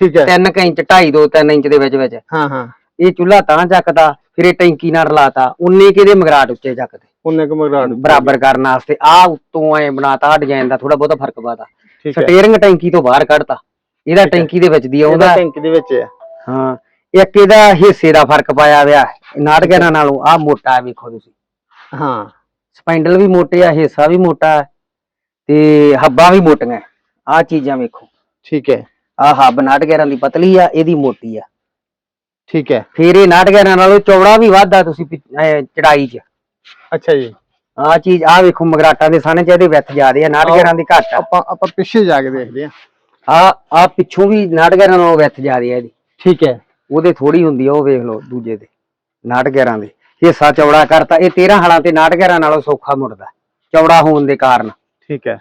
ਠੀਕ ਹੈ। 3 ਇੰਚ 2.5 2 3 ਇੰਚ ਦੇ ਵਿੱਚ ਵਿੱਚ। ਹਾਂ ਹਾਂ। ਇਹ ਚੁੱਲ੍ਹਾ ਤਾਂ ਚੱਕਦਾ ਫਿਰ ਇਹ ਟੈਂਕੀ ਨਾਲ ਰਲਾਤਾ। ਉਨੇ ਕਿਹਦੇ ਮਗਰਾਟ ਉੱਚੇ ਚੱਕਦੇ? ਉਹਨੇ ਕੁ ਮਗਰਾੜ ਬਰਾਬਰ ਕਰਨ ਵਾਸਤੇ। ਆ ਉੱਤੋਂ ਐ ਬਣਾਤਾ ਡਿਜ਼ਾਈਨ ਦਾ ਥੋੜਾ ਬਹੁਤਾ ਫ਼ਰਕ ਪਾਤਾ। ਸਟੀਅਰਿੰਗ ਟੈਂਕੀ ਤੋਂ ਬਾਹਰ ਕੱਢਤਾ। ਇਹਦਾ। ਟੈਂਕੀ ਦੇ ਵਿੱਚ ਦੀ ਆਉਂਦਾ। ਟੈਂਕ ਦੇ ਵਿੱਚ ਹੈ ਹਾਂ। ਇੱਕ ਇਹਦਾ ਹਿੱਸੇ ਦਾ ਫ਼ਰਕ ਪਾਇਆ ਹੋਇਆ। ਨਾਟਕਾਂ ਨਾਲੋਂ। ਆ ਮੋਟਾ ਵੇਖੋ ਤੁਸੀਂ। ਹਾਂ। ਸਪਾਈਂਡਲ ਵੀ ਮੋਟੇ ਆ ਹਿੱਸਾ ਵੀ ਮੋਟਾ ਹੈ ਤੇ ਹੱਬਾਂ ਵੀ ਮੋਟੀਆਂ ਆ। ਚੀਜ਼ਾਂ ਵੇਖੋ। ਠੀਕ ਹੈ। ਆ ਹੱਬ ਨਾਟਕਾਂ ਦੀ ਪਤਲੀ ਆ ਇਹਦੀ ਮੋਟੀ ਆ। ਠੀਕ ਹੈ। ਫਿਰ ਇਹ ਨਾਟਕਾਂ ਨਾਲੋਂ ਚੌੜਾ ਵੀ ਵੱਧਦਾ ਤੁਸੀਂ ਚੜਾਈ 'ਚ। ਅੱਛਾ ਜੀ। ਆ ਚੀਜ਼ ਆ ਵੇਖੋ ਮਗਰਾਟਾਂ ਦੇ ਸਾਹਣੇ 'ਚ ਇਹਦੇ ਵਿੱਥ ਜ਼ਿਆਦੇ ਆ ਨਾਟਕਾਂ ਦੀ ਘੱਟ ਆ। ਆਪਾਂ ਆਪਾਂ ਪਿੱਛੇ ਜਾ ਕੇ ਦੇਖਦੇ ਹਾਂ। ਆ ਆ ਪਿੱਛੋਂ ਵੀ ਨਾਟਕਾਂ ਨਾਲੋਂ ਵਿੱਥ ਜ਼ਿਆਦੇ ਆ ਇਹਦੀ। ਠੀਕ ਹੈ। ਉਹਦੇ ਥੋੜੀ ਹੁੰਦੀ ਆ ਉਹ ਵੇਖ ਲਓ ਦੂਜੇ ਦੇ ਨਾਟਕਾਂ ਦੇ। ਹਿੱਸਾ ਚੌੜਾ ਕਰਤਾ ਇਹ 13 ਹਲਾਂ ਤੇ ਨਾਟਕਾਂ ਨਾਲੋਂ ਸੌਖਾ ਮੁੜਦਾ ਚੌੜਾ ਹੋਣ ਦੇ ਕਾਰਨ। ਠੀਕ ਹੈ।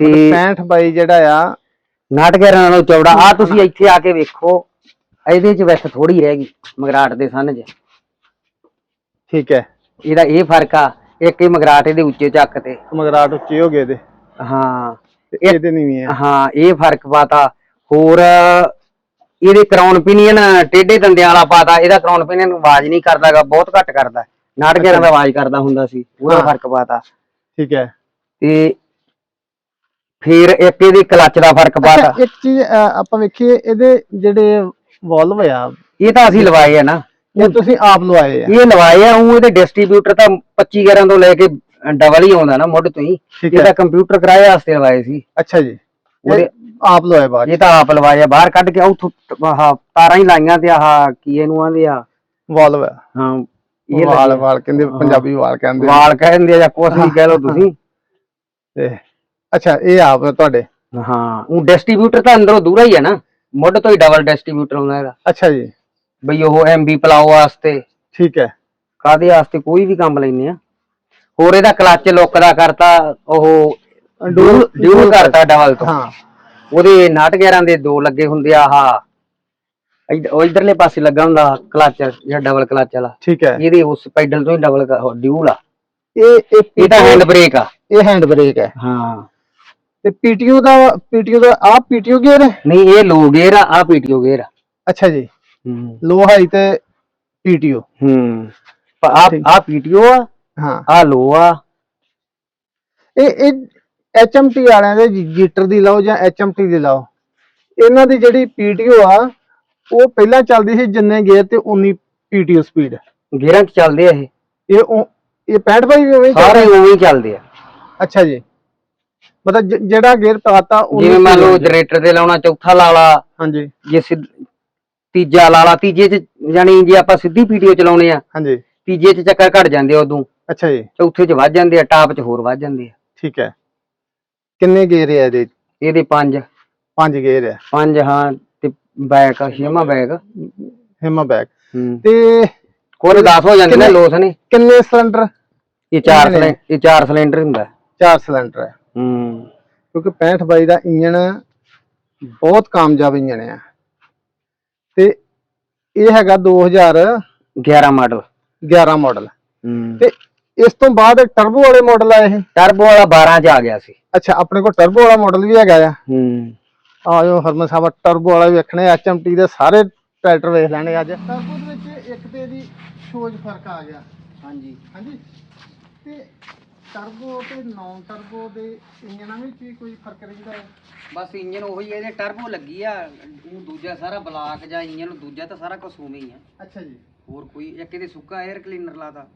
ਤੇ 65 ਬਾਈ ਜਿਹੜਾ ਆ ਨਾਟਕਾਂ ਨਾਲੋਂ ਚੌੜਾ ਆ ਤੁਸੀਂ ਇੱਥੇ ਆ ਕੇ ਵੇਖੋ ਇਹਦੇ 'ਚ ਵਿੱਥ ਥੋੜੀ ਰਹਿ ਗਈ ਮਗਰਾਟ ਦੇ ਸੰਨ 'ਚ। ਠੀਕ ਹੈ। ਇਹਦਾ ਇਹ ਫ਼ਰਕ ਆ ਇੱਕ ਹੀ ਮਗਰਾਟ ਇਹਦੇ ਉੱਚੇ ਚੱਕ ਤੇ। ਮਗਰਾਟ ਉੱਚੇ ਹੋ ਗਏ ਦੇ ਹਾਂ। ਇਹਦੇ ਨਹੀਂ ਹੈ ਹਾਂ ਇਹ ਫ਼ਰਕ ਪਾਤਾ ਹੋਰ ਇਹਦੇ ਕਰਾਉਨ ਪਿਨੀਅਨ ਟੇਢੇ ਦੰਦਿਆਂ ਵਾਲਾ ਪਾਤਾ ਇਹਦਾ ਕਰਾਉਨ ਪਿਨੀਅਨ ਆਵਾਜ਼ ਨਹੀਂ ਕਰਦਾਗਾ ਬਹੁਤ ਘੱਟ ਕਰਦਾ। ਨਾਟਕਾਂ ਦਾ ਆਵਾਜ਼ ਕਰਦਾ ਹੁੰਦਾ ਸੀ ਉਹਦਾ। ਫ਼ਰਕ ਪਾਤਾ। ਠੀਕ ਹੈ। ਤੇ ਫਿਰ ਇੱਕ ਇਹਦੇ ਕਲੱਚ ਦਾ ਫ਼ਰਕ ਪਾਤਾ। ਇੱਕ ਚੀਜ਼ ਆਪਾਂ ਵੇਖੀਏ ਇਹਦੇ ਜਿਹੜੇ ਵਾਲਵ ਆ ਇਹ ਤਾਂ ਅਸੀਂ ਲਵਾਏ ਆ ਨਾ। ਇਹ ਤੁਸੀਂ ਆਪ ਲਵਾਏ ਆ। ਇਹ ਲਵਾਏ ਆ ਉਹ ਇਹਦੇ ਡਿਸਟ੍ਰੀਬਿਊਟਰ ਤਾਂ 25 11 ਤੋਂ ਲੈ ਕੇ ਡਬਲ ਹੀ ਆਉਂਦਾ ਨਾ ਮੁੱਢ ਤੋਂ ਹੀ। ਠੀਕ ਇਹ ਹੈ। ਤਾਂ ਕੰਪਿਊਟਰ ਕਿਰਾਏ ਵਾਸਤੇ ਲਵਾਏ ਸੀ। ਅੱਛਾ ਜੀ। ਉਹਦੇ- ਆਪ ਲਵਾਏ ਬਾਅਦ ਇਹ ਤਾਂ ਆਪ ਲਵਾਏ ਆ ਬਾਹਰ ਕੱਢ ਕੇ ਉੱਥੋਂ ਆਹ ਤਾਰਾਂ ਹੀ ਲਾਈਆਂ ਤੇ ਆਹ ਕੀ ਇਹਨੂੰ ਆਂਦੇ ਆ? ਵਾਲਵ ਹਾਂ। ਇਹ ਵਾਲ। ਵਾਲ ਕਹਿੰਦੇ ਪੰਜਾਬੀ ਵਾਲ ਕਹਿੰਦੇ ਵਾਲ ਕਹਿੰਦੇ ਜਾਂ ਕੁਛ ਵੀ ਕਹਿ ਲਓ ਤੁਸੀਂ। ਤੇ ਅੱਛਾ ਇਹ ਆਪ ਤੁਹਾਡੇ? ਹਾਂ ਉਹ ਡਿਸਟ੍ਰੀਬਿਊਟਰ ਤਾਂ ਅੰਦਰੋਂ ਦੂਰਾ ਹੀ ਹੈ ਨਾ। ਮੁੱਢ ਤੋਂ ਹੀ ਡਬਲ ਡਿਸਟ੍ਰੀਬਿਊਟਰ ਹੁੰਦਾ ਹੈਗਾ ਅੱਛਾ ਜੀ। ਬਈ ਉਹ ਐਮਬੀ ਪਲਾਓ ਵਾਸਤੇ। ਠੀਕ ਹੈ। ਕਾਦੇ ਵਾਸਤੇ ਕੋਈ ਵੀ ਕੰਮ ਲੈਨੇ ਆ। ਹੋਰ ਇਹਦਾ ਕਲੱਚ ਲੁੱਕ ਦਾ ਕਰਤਾ ਉਹ ਡਿਊਲ ਕਰਤਾ ਡਬਲ ਤੋਂ। ਹਾਂ। ਉਹਦੇ ਨਾਟ 11 ਦੇ ਦੋ ਲੱਗੇ ਹੁੰਦੇ ਆ ਆਹ। ਇਧ- ਉਹ ਇਧਰਲੇ ਪਾਸੇ ਲੱਗਾ ਹੁੰਦਾ ਕਲੱਚ ਜਿਹੜਾ ਡਬਲ ਕਲੱਚ ਵਾਲਾ। ਠੀਕ ਹੈ। ਇਹਦੇ ਉਸ ਪੈਡਲ ਤੋਂ ਹੀ ਡਬਲ ਡਿਊਲ ਆ। ਇਹ ਇਹ ਤਾਂ ਹੈਂਡ ਬ੍ਰੇਕ ਆ। ਇਹ ਹੈਂਡ ਬ੍ਰੇਕ ਹੈ। ਹਾਂ। ਤੇ ਪੀਟੀਓ ਦਾ ਪੀਟੀਓ ਦਾ ਆ ਪੀਟੀਓ ਗੇਅਰ ਹੈ? ਨਹੀਂ ਇਹ ਲੋ ਗੇਅਰ ਆ ਆ ਪੀਟੀਓ ਗੇਅਰ ਆ। ਅੱਛਾ ਜੀ। ਹੂੰ। ਲੋ ਹਾਈ ਤੇ ਪੀਟੀਓ। ਹੂੰ। ਆ ਠੀਕ। ਆ ਪੀਟੀਓ ਆ ਹਾਂ। ਆ ਲੋ ਆ। ਇਹ ਇਹ ਐਚਐਮਟੀ ਵਾਲਿਆਂ ਦੇ ਜੀਟਰ ਦੀ ਲਾਓ ਜਾਂ ਐਚਐਮਟੀ ਦੀ ਲਾਓ। ਇਹਨਾਂ ਦੀ ਜਿਹੜੀ ਪੀਟੀਓ ਆ ਉਹ ਪਹਿਲਾਂ ਚੱਲਦੀ ਸੀ ਜਿੰਨੇ ਗੇਅਰ ਤੇ ਉਨੀ ਪੀਟੀਓ ਸਪੀਡ ਗੇਅਰਾਂ 'ਚ ਚੱਲਦੇ ਆ ਇਹ। ਇਹ ਉਹ- ਇਹ 65 ਬਾਈ ਵੀ ਉਵੇਂ ਹੀ ਸਾਰੇ ਚੱਲਦਾ? ਉਵੇਂ ਹੀ ਚੱਲਦੇ ਆ। ਅੱਛਾ ਜੀ। ਮਤਲਬ ਜ- ਜਿਹੜਾ ਗੇਅਰ ਪਾਤਾ ਉਨੀ ਜਿਵੇਂ ਮੰਨ speed ਲਓ। ਜਨਰੇਟਰ ਤੇ ਲਾਉਣਾ ਚੌਥਾ ਲਾ ਲਾ ਹਾਂਜੀ। ਜੇ ਸਿੱਧ- ਤੀਜਾ ਲਾ ਲਾ ਤੀਜੇ 'ਚ ਯਾਨੀ ਜੇ ਆਪਾਂ ਸਿੱਧੀ ਪੀਟੀਓ ਚਲਾਉਣੇ ਆ ਹਾਂਜੀ। ਤੀਜੇ 'ਚ ਚੱਕਰ ਘਟ ਜਾਂਦੇ ਆ ਉਦੋਂ। ਅੱਛਾ ਜੀ। ਚੌਥੇ 'ਚ ਵੱਧ ਜਾਂਦੇ ਆ ਟਾਪ 'ਚ ਹੋਰ ਵੱਧ ਜਾਂਦੇ ਆ। ਠੀਕ ਹੈ। ਕਿੰਨੇ ਗੇਅਰ ਹੈ ਇਹਦੇ? ਇਹਦੇ ਪੰਜ। ਪੰਜ ਗੇਅਰ ਹੈ ਪੰਜ ਹਾਂ ਤੇ ਬੈਕ ਛੇਵਾਂ ਬੈਕ ਹਿਮਾ ਬੈਕ ਤੇ ਕੋਲ 10 ਹੋ ਜਾਂਦੇ ਨੇ ਲੋਸ ਨੇ ਕਿੰਨੇ ਸਿਲੰਡਰ ਇਹ ਚਾਰ ਕਿੰਨੇ ਨੇ? ਸਿਲੰ- ਇਹ ਚਾਰ ਸਿਲੰਡਰ ਹੁੰਦਾ। ਚਾਰ ਸਿਲੰਡਰ ਹੈ ਹੂੰ। ਕਿਉਂਕਿ 65 ਬਾਈ ਦਾ ਇੰਜਣ ਬਹੁਤ ਕਾਮਯਾਬ ਇੰਜਣ ਆ। ਤੇ ਇਹ ਹੈਗਾ 2011 11 ਮਾਡਲ ਮਾਡਲ ਹੂੰ। ਤੇ ਇਸ ਤੋਂ ਬਾਅਦ ਟਰਬੋ ਵਾਲੇ ਮਾਡਲ ਆਏ ਇਹ? ਟਰਬੋ ਵਾਲਾ 12 ਚ ਆ ਗਿਆ ਸੀ। ਅੱਛਾ ਆਪਣੇ ਕੋਲ ਟਰਬੋ ਵਾਲਾ ਮਾਡਲ ਵੀ ਹੈਗਾ ਆ। ਹੂੰ। ਆਇਓ ਹਰਮਨ ਸਾਹਿਬ ਟਰਬੋ ਵਾਲਾ ਵੀ ਵੇਖਣੇ ਐਚਐਮਟੀ ਦੇ ਸਾਰੇ ਟਰੈਕਟਰ ਵੇਖ ਲੈਣੇ ਅੱਜ। ਟਰਬੋ ਦੇ ਵਿੱਚ ਇੱਕ ਤੇ ਇਹਦੀ ਸ਼ੋਜ ਫ਼ਰਕ ਆ ਗਿਆ। ਹਾਂਜੀ। ਹਾਂਜੀ? ਤੇ ਟਰਬੋ ਤੇ ਨਾਨ ਟਰਬੋ ਦੇ ਇੰਜਨਾਂ ਵਿੱਚ ਵੀ ਕੋਈ ਫ਼ਰਕ ਰਹਿੰਦਾ ਹੈ? ਬਸ ਇੰਜਨ ਉਹੀ ਹੈ, ਇਹਦੇ ਟਰਬੋ ਲੱਗੀ ਆ ਉਹ ਦੂਜਾ ਸਾਰਾ ਬਲਾਕ ਜਾਂ ਇੰਜਨ ਦੂਜਾ ਤਾਂ ਸਾਰਾ ਕੁਝ ਉਵੇਂ ਹੀ ਆ। ਅੱਛਾ ਜੀ। ਹੋਰ ਕੋਈ ਇੱਕ ਇਹਦੇ ਸੁੱਕਾ 에ਅਰ ਕਲੀਨਰ ਲਾਤਾ।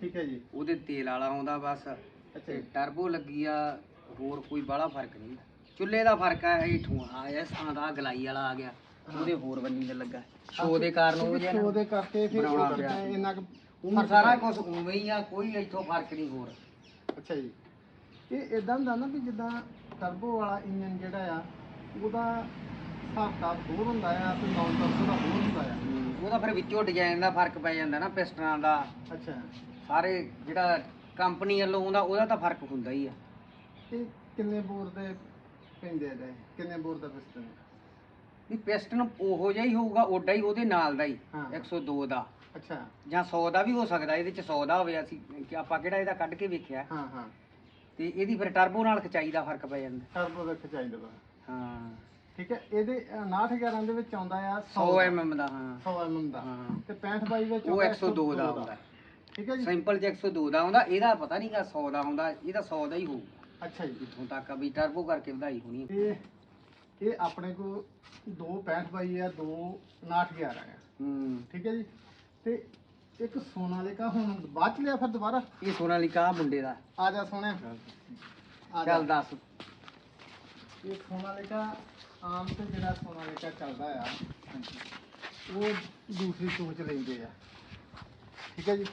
ਠੀਕ ਹੈ ਜੀ। ਉਹਦੇ ਤੇਲ ਵਾਲਾ ਆਉਂਦਾ ਬਸ। ਅੱਛਾ ਤੇ ਟਰਬੋ ਲੱਗੀ ਆ ਹੋਰ ਕੋਈ ਬੜਾ ਫ਼ਰਕ ਨਹੀਂ। ਚੁੱਲ੍ਹੇ ਦਾ ਫ਼ਰਕ ਆ ਹੇਠੋਂ ਆ ਇਸ ਥਾਂ ਦਾ ਗਲਾਈ ਵਾਲਾ ਆ ਗਿਆ। ਉਹਦੇ ਹੋਰ ਬੰਨੀ ਤੇ ਲੱਗਾ। ਸ਼ੋ ਦੇ ਕਾਰਨ ਉਹ ਜਿਹਾ ਸ਼ੋ ਦੇ ਕਰਕੇ ਫਿਰ। ਇੰਨਾ ਕੁ ਉਹ ਸਾਰਾ ਕੁਝ ਉਵੇਂ ਹੀ ਆ ਕੋਈ ਇੱਥੋਂ ਫ਼ਰਕ ਨਹੀਂ ਹੋਰ। ਅੱਛਾ ਜੀ। ਇਹ ਇਦਾਂ ਹੁੰਦਾ ਨਾ ਵੀ ਜਿੱਦਾਂ ਟਰਬੋ ਵਾਲਾ ਇੰਜਨ ਜਿਹੜਾ ਆ ਉਹਦਾ ਹਿਸਾਬ ਹੋਰ ਹੁੰਦਾ ਆ ਤੇ ਨਾਨ ਟਰਬੋ ਦਾ ਹੋਰ ਹੁੰਦਾ ਆ। ਉਹਦਾ ਫਿਰ ਵਿੱਚੋਂ ਡਿਜ਼ਾਈਨ ਦਾ ਫ਼ਰਕ ਪੈ ਜਾਂਦਾ ਨਾ ਪਿਸਟਨਾਂ ਦਾ। ਅੱਛਾ। ਸਾਰੇ ਜਿਹੜਾ ਕੰਪਨੀ ਵੱਲੋਂ ਆਉਂਦਾ ਉਹਦਾ ਤਾਂ ਫ਼ਰਕ ਹੁੰਦਾ ਹੀ ਆ। ਇਹ ਕਿੰਨੇ ਬੋਰ ਦੇ ਪੈਂਦੇ ਆ ਕਿੰਨੇ ਬੋਰ ਦਾ ਪਿਸਟਨ ਵੀ ਪਿਸਟਨ ਉਹੋ ਜਿਹਾ ਹੀ ਹੋਊਗਾ ਓਡਾ ਹੀ ਉਹਦੇ ਨਾਲ ਦਾ ਹੀ ਹਾਂ। 102 ਦਾ ਅੱਛਾ। ਜਾਂ 100 ਦਾ ਵੀ ਹੋ ਸਕਦਾ ਇਹਦੇ ਚ 100 ਦਾ ਹੋਵੇ ਅਸੀਂ ਕਿ ਆਪਾਂ ਕਿਹੜਾ ਇਹਦਾ ਕੱਢ ਕੇ ਵੇਖਿਆ। ਹਾਂ ਹਾਂ। ਤੇ ਇਹਦੀ ਫਿਰ ਟਰਬੋ ਨਾਲ ਖਿਚਾਈ ਦਾ ਫ਼ਰਕ ਪੈ ਜਾਂਦਾ। ਟਰਬੋ ਦਾ ਖਿਚਾਈ ਦਾ ਹਾਂ। ਠੀਕ ਹੈ ਇਹਦੇ 59 11 ਦੇ ਵਿੱਚ ਆਉਂਦਾ ਆ 100 mm ਦਾ। ਹਾਂ। 100 mm ਦਾ। ਹਾਂ। ਤੇ 65 ਬਾਈ ਵਿੱਚ ਉਹ ਆਉਂਦਾ 102 ਦਾ ਆਉਂਦਾ ਠੀਕ ਹੈ ਜੀ। ਸਿੰਪਲ ਚ 102 ਦਾ ਆਉਂਦਾ ਇਹਦਾ ਪਤਾ ਨਹੀਂਗਾ 100 ਦਾ ਆਉਂਦਾ ਇਹਦਾ 100 ਦਾ ਹੀ ਹੋਊ। ਅੱਛਾ ਜੀ। ਜਿੱਥੋਂ ਤੱਕ ਆ ਵੀ ਟਰਬੋ ਕਰਕੇ ਵਧਾਈ ਹੋਣੀ ਇਹ ਇਹ ਆਪਣੇ ਕੋ ਦੋ 65 ਬਾਈ ਆ ਦੋ 59 11 ਆ। ਹੂੰ। ਠੀਕ ਹੈ ਜੀ। ਤੇ ਇੱਕ ਸੋਨਾਲੀਕਾ ਹੁਣ ਬਾਅਦ ਚ ਲਿਆ ਫਿਰ ਦੁਬਾਰਾ? ਇਹ ਸੋਨਾਲੀਕਾ ਆਹ ਮੁੰਡੇ ਦਾ। ਆ ਜਾ ਸੋਹਣਿਆ। ਆ ਜਾ। ਚੱਲ ਦੱਸ। ਇਹ ਸੋਨਾਲੀਕਾ ਆਮ ਤੇ ਜਿਹੜਾ ਸੋਨਾਲੀਕਾ ਚੱਲਦਾ ਆ ਉਹ ਦੂਸਰੀ ਸੋਚ ਲੈਂਦੇ ਆ। ਠੀਕ ਹੈ ਜੀ।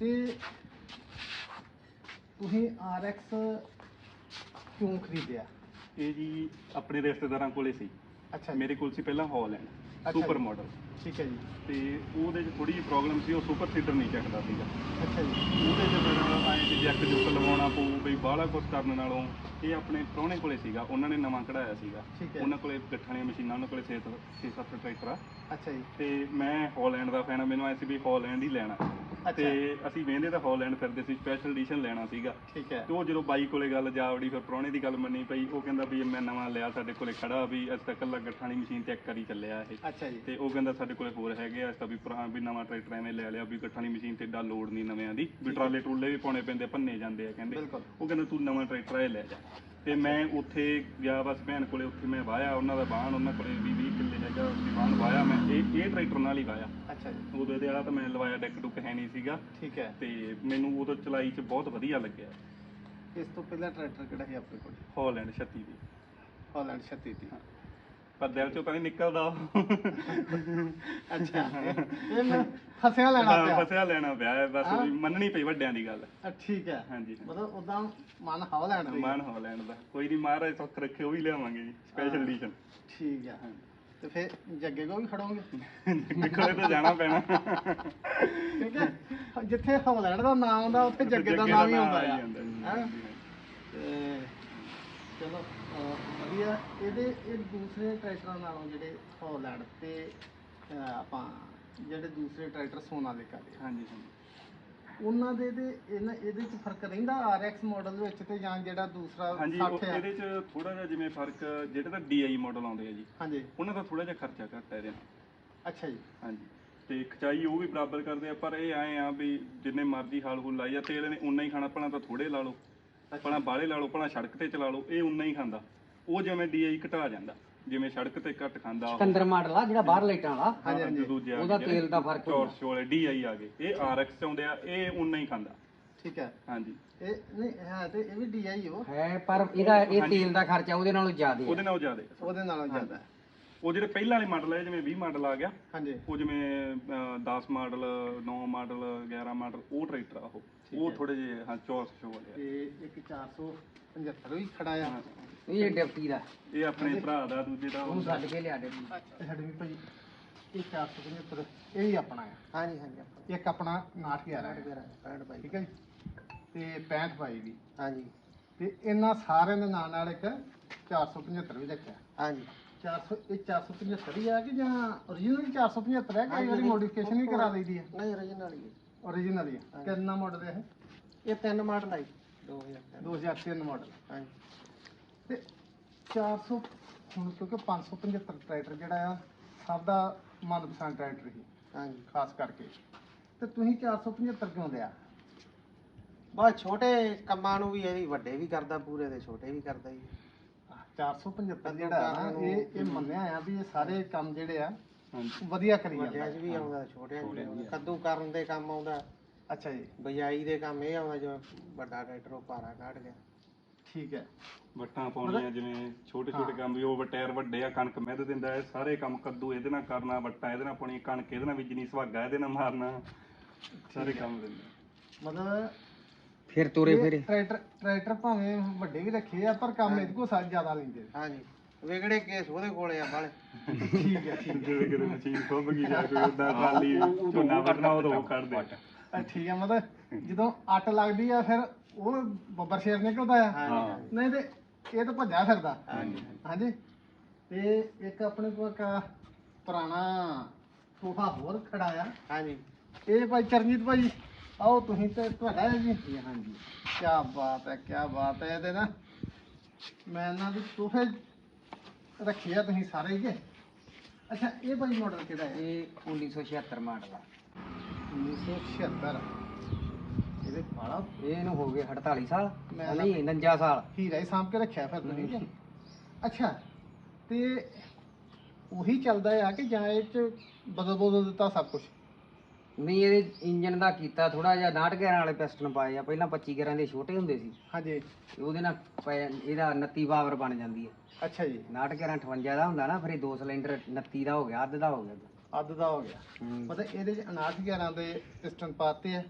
ਤੇ ਤੁਸੀਂ RX ਕਿਉਂ ਖਰੀਦਿਆ? ਇਹ ਜੀ ਆਪਣੇ ਰਿਸ਼ਤੇਦਾਰਾਂ ਕੋਲੇ ਸੀ। ਅੱਛਾ ਮੇਰੇ ਕੋਲ ਸੀ ਪਹਿਲਾਂ ਹਾਲੈਂਡ ਸੁਪਰ। ਮਾਡਲ ਠੀਕ ਹੈ ਜੀ। ਤੇ ਉਹਦੇ 'ਚ ਥੋੜੀ ਜਿਹੀ ਪ੍ਰੋਬਲਮ ਸੀ ਉਹ ਸੁਪਰ ਸੀਟਰ ਨਹੀਂ ਚੱਕਦਾ ਸੀਗਾ। ਅੱਛਾ ਜੀ। ਉਹਦੇ 'ਚ ਫਿਰ ਆਏ ਕਿ ਜੈਕ ਜੁਕ ਲਵਾਉਣਾ ਪਊ ਬਈ ਬਾਹਲਾ ਕੁਛ ਕਰਨ ਨਾਲੋਂ। ਇਹ ਆਪਣੇ ਪ੍ਰਾਹੁਣੇ ਕੋਲੇ ਸੀਗਾ ਉਹਨਾਂ ਨੇ ਨਵਾਂ ਕਢਾਇਆ ਸੀਗਾ। ਠੀਕ ਹੈ। ਉਹਨਾਂ ਕੋਲੇ ਗੱਠਾਂ ਵਾਲੀਆਂ ਮਸ਼ੀਨਾਂ ਉਹਨਾਂ ਕੋਲੇ 6 6-7 ਟਰੈਕਟਰ ਆ। ਅੱਛਾ ਜੀ। ਤੇ ਮੈਂ ਹਾਲੈਂਡ ਦਾ ਫੈਨ ਆ ਮੈਨੂੰ ਐ ਸੀ ਵੀ ਹਾਲੈਂਡ ਹੀ ਲੈਣਾ। ਤੇ ਅਸੀਂ ਵੇਂਦੇ ਤਾਂ ਹਾਲੈਂਡ ਫਿਰਦੇ ਸੀ ਸਪੈਸ਼ਲ ਐਡੀਸ਼ਨ ਲੈਣਾ ਸੀਗਾ। ਠੀਕ ਹੈ। ਤੇ ਉਹ ਜਦੋਂ ਬਾਈ ਕੋਲੇ ਗੱਲ ਜਾ ਵੜੀ ਫਿਰ ਪ੍ਰਾਹੁਣੇ ਦੀ ਗੱਲ ਮੰਨੀ ਪਈ ਉਹ ਕਹਿੰਦਾ ਵੀ ਮੈਂ ਨਵਾਂ ਲਿਆ ਸਾਡੇ ਕੋਲੇ ਖੜਾ ਵੀ ਅਸੀਂ ਤਾਂ ਇਕੱਲਾ ਗੱਠਾਂ ਵਾਲੀ ਮਸ਼ੀਨ ਚੈੱਕ ਕਰੀ ਚੱਲਿਆ ਇਹ। ਅੱਛਾ ਜੀ। ਤੇ ਉਹ ਕਹਿੰਦਾ ਸਾਡੇ ਕੋਲੇ ਹੋਰ ਹੈਗੇ ਆ ਅਸੀਂ ਤਾਂ ਵੀ ਪੁਰਾ- ਵੀ ਨਵਾਂ ਟਰੈਕਟਰ ਐਵੇਂ ਲੈ ਲਿਆ ਵੀ ਗੱਠਾਂ ਵਾਲੀ ਮਸ਼ੀਨ ਤੇ ਏਡਾ ਲੋਡ ਨਹੀਂ ਨਵਿਆਂ ਦੀ। ਵੀ ਟਰਾਲੇ ਟਰੂਲੇ ਵੀ ਪਾਉਣੇ ਪੈਂਦੇ ਭੰਨੇ ਜਾਂਦੇ ਆ ਕਹਿੰਦੇ। ਬਿਲਕੁਲ। ਉਹ ਕਹਿੰਦਾ ਤੂੰ ਨਵਾਂ ਟਰੈਕਟਰ ਇਹ ਲੈ ਜਾ। ਤੇ ਮੈਂ ਉੱਥੇ ਗਿਆ ਬਸ ਭੈਣ ਕੋਲੇ ਉੱਥੇ ਮੈਂ ਵਾਇਆ ਉਹਨਾਂ ਦਾ ਬਾਹਨ ਉਹਨਾਂ ਕੋਲੇ ਵੀ 20 ਕਿੱਲੇ ਹੈਗਾ ਉੱਥੇ ਬਾਹਨ ਵਾਇਆ ਮੈਂ। ਇਹ ਇਹ ਟਰੈਕਟਰ ਨਾਲ ਹੀ ਵਾਇਆ। ਅੱਛਾ ਜੀ। ਉਦੋਂ ਇਹਦੇ ਵਾਲਾ ਤਾਂ ਮੈਂ ਲਵਾਇਆ ਡੈਕ ਡੁੱਕ ਹੈ ਨਹੀਂ ਸੀਗਾ। ਠੀਕ ਹੈ। ਤੇ ਮੈਨੂੰ ਉਦੋਂ ਚਲਾਈ 'ਚ ਬਹੁਤ ਵਧੀਆ ਲੱਗਿਆ। ਇਸ ਤੋਂ ਪਹਿਲਾਂ ਟਰੈਕਟਰ ਕਿਹੜਾ ਸੀ ਆਪਣੇ ਕੋਲ? ਹਾਲੈਂਡ 36 ਦੀ। ਹਾਲੈਂਡ 36 ਦੀ। ਪਰ ਦਿਲ ਚੋਂ ਤਾਂ ਨਹੀਂ ਨਿਕਲਦਾ ਅੱਛਾ। ਇਹ- ਮੈਂ ਫਸਿਆ ਲੈਣਾ ਹਾਂ, ਪਿਆ। ਫਸਿਆ ਲੈਣਾ ਪਿਆ ਹੈ, ਬਸ ਹਾਂ। ਵੀ ਮੰਨਣੀ ਪਈ ਵੱਡਿਆਂ ਦੀ ਗੱਲ। ਅ, ਠੀਕ ਹੈ। ਹਾਂਜੀ। ਮਤਲਬ ਉਦਾਂ ਮਨ ਹਾਲੈਂਡ ਦੀ ਮਾਨ ਹਾਲੈਂਡ ਦਾ। ਕੋਈ ਨਹੀਂ ਮਹਾਰਾਜ ਸੁੱਖ ਰੱਖੇ ਉਹ ਵੀ ਲਿਆਵਾਂਗੇ ਜੀ ਸਪੈਸ਼ਲ ਐਡੀਸ਼ਨ ਠੀਕ ਹੈ। ਤੇ ਫਿਰ ਜੱਗੇ ਕੋ ਵੀ ਖੜੋਗੇ? ਨਿਕਲੇ ਤਾਂ ਜਾਣਾ ਪੈਣਾ। ਠੀਕ ਹੈ। ਜਿੱਥੇ ਹਾਲੈਂਡ ਦਾ ਨਾਮ ਆਉਂਦਾ ਉੱਥੇ ਜੱਗੇ ਦਾ ਨਾਮ ਹੀ ਆਉਂਦਾ ਆ। ਹੀ। ਹੈਂ? ਤੇ ਚਲੋ ਅਹ, ਵਧੀਆ ਇਹਦੇ ਇਹ ਦੂਸਰੇ ਟਰੈਕਟਰਾਂ ਨਾਲੋਂ ਜਿਹੜੇ ਹਾਲੈਂਡ ਤੇ ਅਹ, ਆਪਾਂ ਜਿਹੜੇ ਦੂਸਰੇ ਟਰੈਕਟਰ ਸੋਨਾਲੀਕਾ ਦੇ ਆ, ਹਾਂਜੀ ਹਾਂਜੀ। ਉਹਨਾਂ ਦੇ ਦੇ ਇਹਨਾਂ ਇਹਦੇ ਚ ਫ਼ਰਕ ਰਹਿੰਦਾ RX ਮਾਡਲ ਵਿੱਚ ਤੇ ਜਾਂ ਜਿਹੜਾ ਦੂਸਰਾ ਹਾਂਜੀ ਉਹ 60 ਆ? ਇਹਦੇ ਚ ਥੋੜਾ ਜਿਹਾ ਜਿਵੇਂ ਫ਼ਰਕ ਜਿਹੜੇ ਤਾਂ DI ਮਾਡਲ ਆਉਂਦੇ ਆ ਜੀ ਹਾਂਜੀ। ਉਹਨਾਂ ਦਾ ਥੋੜਾ ਜਿਹਾ ਖਰਚਾ ਘੱਟ ਹੈ ਨਾਲ। ਅੱਛਾ ਜੀ। ਹਾਂਜੀ। ਤੇ ਖਚਾਈ ਉਹ ਵੀ ਬਰਾਬਰ ਕਰਦੇ ਆ ਪਰ ਇਹ ਆਏ ਆ ਵੀ ਜਿੰਨੇ ਮਰਜ਼ੀ ਹਾਲ ਹੂਲ ਲਾਈ ਆ ਤੇਲ ਨੇ ਉਨਾ ਹੀ ਖਾਣਾ ਭਲਾ ਤਾਂ ਥੋੜੇ ਲਾ ਲਓ ਭਲਾ ਬਾਹਲੇ ਲਾ ਲਓ ਭਲਾ ਸੜਕ ਤੇ ਚਲਾ ਲਓ ਇਹ ਉਨਾ ਹੀ ਖਾਂਦਾ। ਉਹ ਜਿਵੇਂ DI ਘਟਾ ਜਾਂਦਾ ਜਿਵੇਂ ਸੜਕ ਤੇ ਘੱਟ ਖਾਂਦਾ ਉਹ। ਕੰਦਰ ਮਾਡਲ ਆ ਜਿਹੜਾ ਬਾਹਰ ਲਾਈਟਾਂ ਵਾਲਾ। ਹਾਂਜੀ, ਹਾਂਜੀ। ਦੂਜੇ ਉਹਦਾ ਤੇਲ ਦਾ ਫ਼ਰਕ ਹੁੰਦਾ। ਚੌਰਸ ਵਾਲੇ DI ਆ ਗਏ। ਇਹ ਚ ਆਉਂਦੇ ਆ ਇਹ ਉਨਾ ਹੀ ਖਾਂਦਾ। ਠੀਕ ਹੈ। ਹਾਂਜੀ। ਇਹ ਨਹੀਂ ਹੈ ਤੇ ਇਹ ਵੀ DI ਹੋ ਹੈ ਪਰ ਇਹਦਾ ਇਹ ਤੇਲ ਦਾ ਖਰਚਾ ਉਹਦੇ ਨਾਲੋਂ ਜ਼ਿਆਦਾ ਉਹਦੇ ਹੈ ਨਾਲੋਂ ਜ਼ਿਆਦਾ ਉਹਦੇ ਨਾਲੋਂ ਜ਼ਿਆਦਾ ਹੈ। ਉਹ ਜਿਹੜੇ ਪਹਿਲਾਂ ਵਾਲੇ ਮਾਡਲ ਆ ਜਿਵੇਂ 20 ਮਾਡਲ ਆ ਗਿਆ। ਹਾਂਜੀ। ਉਹ ਜਿਵੇਂ ਅਹ, 10 ਮਾਡਲ 9 ਮਾਡਲ 11 ਮਾਡਲ ਉਹ ਟਰੈਕਟਰ ਆ ਉਹ। ਉਹ ਥੋੜੇ ਜਿਹੇ ਹਾਂ ਚੌਰਸ ਸ਼ੋ ਵਾਲੇ ਤੇ ਇੱਕ 475 ਵੀ ਖੜਾ ਆ। ਆ ਇਹ ਡਿਪਟੀ ਦਾ। ਇਹ ਆਪਣੇ ਭਰਾ ਦਾ ਦੂਜੇ ਦਾ ਉਹਨੂੰ ਛੱਡ ਕੇ ਲਿਆ ਦੇ ਸਾਡੇ ਵੀ ਭਾਈ ਇਹ 475 ਇਹ ਵੀ ਆਪਣਾ ਆ। ਹਾਂਜੀ ਹਾਂਜੀ ਇੱਕ ਆਪਣਾ 911 ਹੈ 65 ਬਾਈ। ਠੀਕ ਹੈ ਜੀ? ਤੇ 65 ਬਾਈ ਵੀ। ਹਾਂਜੀ। ਤੇ ਇਹਨਾਂ ਸਾਰਿਆਂ ਦੇ ਨਾਂ ਨਾਲ ਇੱਕ 475 ਵੀ ਰੱਖਿਆ ਹਾਂਜੀ। 400 ਇਹ 475 ਹੀ ਆ ਕਿ ਜਾਂ origignal 475 ਹੈ ਕਈ ਵਾਰੀ ਮੋਡੀਫਿਕੇਸ਼ਨ ਵੀ ਕਰਾ ਲਈਦੀ ਹੈ ਨਹੀਂ original ਹੀ origignal ਹੀ ਹੈ ਕਿੰਨਾ ਮਾਡਲ ਹੈ ਇਹ? ਤਿੰਨ ਮਾਡਲ ਆਈ 2000 ਇਹ 2003 ਮਾਡਲ ਹਾਂਜੀ। ਤੇ 400 ਹੁਣ ਕਿਉਂਕਿ 575 ਟਰੈਕਟਰ ਜਿਹੜਾ ਆ ਸਭ ਦਾ ਮਨਪਸੰਦ ਟਰੈਕਟਰ ਸੀ ਹਾਂਜੀ। ਖਾਸ ਕਰਕੇ। ਤੇ ਤੁਸੀਂ 475 ਕਿਉਂ ਲਿਆ? ਬਸ ਛੋਟੇ ਕੰਮਾਂ ਨੂੰ ਵੀ ਵੱਡੇ ਵੀ ਕਰਦਾ ਪੂਰੇ ਛੋਟੇ ਵੀ ਕਰਦਾ ਜੀ। 475 ਜਿਹੜਾ ਆ ਨਾ ਇਹ ਇਹ ਮੰਨਿਆ ਆ ਵੀ ਇਹ ਸਾਰੇ ਕੰਮ ਜਿਹੜੇ ਆ ਹਾਂਜੀ। ਵਧੀਆ ਕਰੀ ਵੱਡਿਆਂ 'ਚ ਜਾਂਦਾ ਵੀ ਆਉਂਦਾ ਛੋਟਿਆਂ 'ਚ ਵੀ ਆਉਂਦਾ ਕੱਦੂ ਕਰਨ ਦੇ ਕੰਮ ਆਉਂਦਾ। ਅੱਛਾ ਜੀ। ਬਜਾਈ ਦੇ ਕੰਮ ਇਹ ਆਉਂਦਾ ਜਿਵੇਂ ਵੱਡਾ ਟਰੈਕਟਰ ਉਹ ਭਾਰਾ ਕੱਢ ਗਿਆ। ਠੀਕ ਹੈ। ਵੱਟਾਂ ਪਾਉਣੀਆਂ ਜਿਵੇਂ ਛੋਟੇ ਛੋਟੇ ਕੰਮ ਵੀ ਉਹ ਟਾਇਰ ਵੱਡੇ ਆ ਕਣਕ ਮਿੱਧ ਦਿੰਦਾ ਹੈ ਸਾਰੇ ਕੰਮ ਕੱਦੂ ਇਹਦੇ ਨਾਲ ਕਰਨਾ ਵੱਟਾਂ ਇਹਦੇ ਨਾਲ ਪਾਉਣੀ ਕਣਕ ਇਹਦੇ ਨਾਲ ਬੀਜਣੀ ਸੁਹਾਗਾ ਇਹਦੇ ਨਾਲ ਮਾਰਨਾ ਸਾਰੇ ਕੰਮ ਦਿੰਦਾ। ਮਤਲਬ ਫਿਰ ਤੁਰੇ ਇਹ ਫਿਰੇ। ਟਰੈਕਟਰ ਟਰੈਕਟਰ ਭਾਵੇਂ ਵੱਡੇ ਵੀ ਰੱਖੇ ਆ ਪਰ ਕੰਮ ਇਹਦੇ ਕੋਲ ਸਾਰੇ ਜ਼ਿਆਦਾ ਲੈਂਦੇ ਹਾਂਜੀ। ਵਿਗੜੇ ਕੇਸ ਉਹਦੇ ਕੋਲੇ ਆ ਬਾਲੇ ਠੀਕ ਹੈ ਠੀਕ ਜਿਹੜੇ ਕਿਤੇ ਮਸ਼ੀਨ ਖੁੱਭ ਗਈ ਜਾਂ ਕੋਈ ਉਦਾਂ ਟਰਾਲੀ ਝੋਨਾ ਵੱਢਣਾ ਉਦੋਂ ਉਹ ਕੱਢਦੇ ਹੈ ਠੀਕ ਹੈ ਮਤਲਬ ਜਦੋਂ ਅੱਟ ਲੱਗਦੀ ਆ ਫਿਰ ਉਹ ਬੱਬਰ ਸ਼ੇਰ ਨਿਕਲਦਾ ਆ। ਹਾਂ। ਨਹੀਂ ਤੇ ਇਹ ਤਾਂ ਭੱਜਿਆ ਫਿਰਦਾ। ਹਾਂਜੀ। ਹਾਂਜੀ। ਤੇ ਇੱਕ ਆਪਣੇ ਕੋਲ ਇੱਕ ਪੁਰਾਣਾ ਤੋਹਫਾ ਹੋਰ ਖੜਾ ਆ। ਹਾਂਜੀ। ਇਹ ਭਾਈ ਚਰਨਜੀਤ ਭਾਈ ਆਓ ਤੁਸੀਂ ਤੇ ਤੁਹਾਡਾ ਹੈ ਜੀ। ਹਾਂਜੀ। ਕੀ ਬਾਤ ਹੈ ਕੀ ਬਾਤ ਹੈ ਇਹਦੇ ਨਾ ਮੈਂ ਇਹਨਾਂ ਦੇ ਤੋਹਫੇ ਰੱਖੇ ਆ ਤੁਸੀਂ ਸਾਰੇ ਹੀ ਅੱਛਾ ਇਹ ਭਾਈ ਮਾਡਲ ਕਿਹੜਾ ਹੈ? ਇਹ 1976 ਮਾਡਲ ਆ। 1976 ਇਹਦੇ ਬਾਲਾ ਇਹਨੂੰ ਹੋ ਗਏ 48 ਸਾਲ। ਮੈਂ ਨਹੀਂ 49 ਸਾਲ। ਹੀਰਾ ਹੀ ਸਾਂਭ ਕੇ ਰੱਖਿਆ ਫਿਰ ਤੁਸੀਂ ਕਿ ਅੱਛਾ ਤੇ ਉਹੀ ਚੱਲਦਾ ਆ ਕਿ ਜਾਂ ਇਹ ਚ ਬਦਲ ਬਦਲ ਦਿੱਤਾ ਸਭ ਕੁਝ ਨਹੀਂ ਇਹਦੇ ਇੰਜਨ ਦਾ ਕੀਤਾ ਥੋੜਾ ਜਿਹਾ 911 ਵਾਲੇ ਪਿਸਟਨ ਪਾਏ ਆ। ਪਹਿਲਾਂ 25 ਗੇਰਾਂ ਦੇ ਛੋਟੇ ਹੁੰਦੇ ਸੀ। ਹਾਂਜੀ। ਤੇ ਉਹਦੇ ਨਾਲ ਪੈ- ਇਹਦਾ 29 ਪਾਵਰ ਬਣ ਜਾਂਦੀ ਹੈ ਅੱਛਾ ਜੀ। 911 58 ਦਾ ਹੁੰਦਾ ਨਾ ਫਿਰ ਇਹ ਦੋ ਸਿਲੰਡਰ 29 ਦਾ ਹੋ ਗਿਆ ਅੱਧ ਦਾ ਹੋ ਗਿਆ। ਅੱਧ ਦਾ ਹੋ ਗਿਆ। ਮਤਲਬ ਇਹਦੇ ਚ 59 11 ਦੇ ਪਿਸਟਨ ਪਾਤੇ ਆ।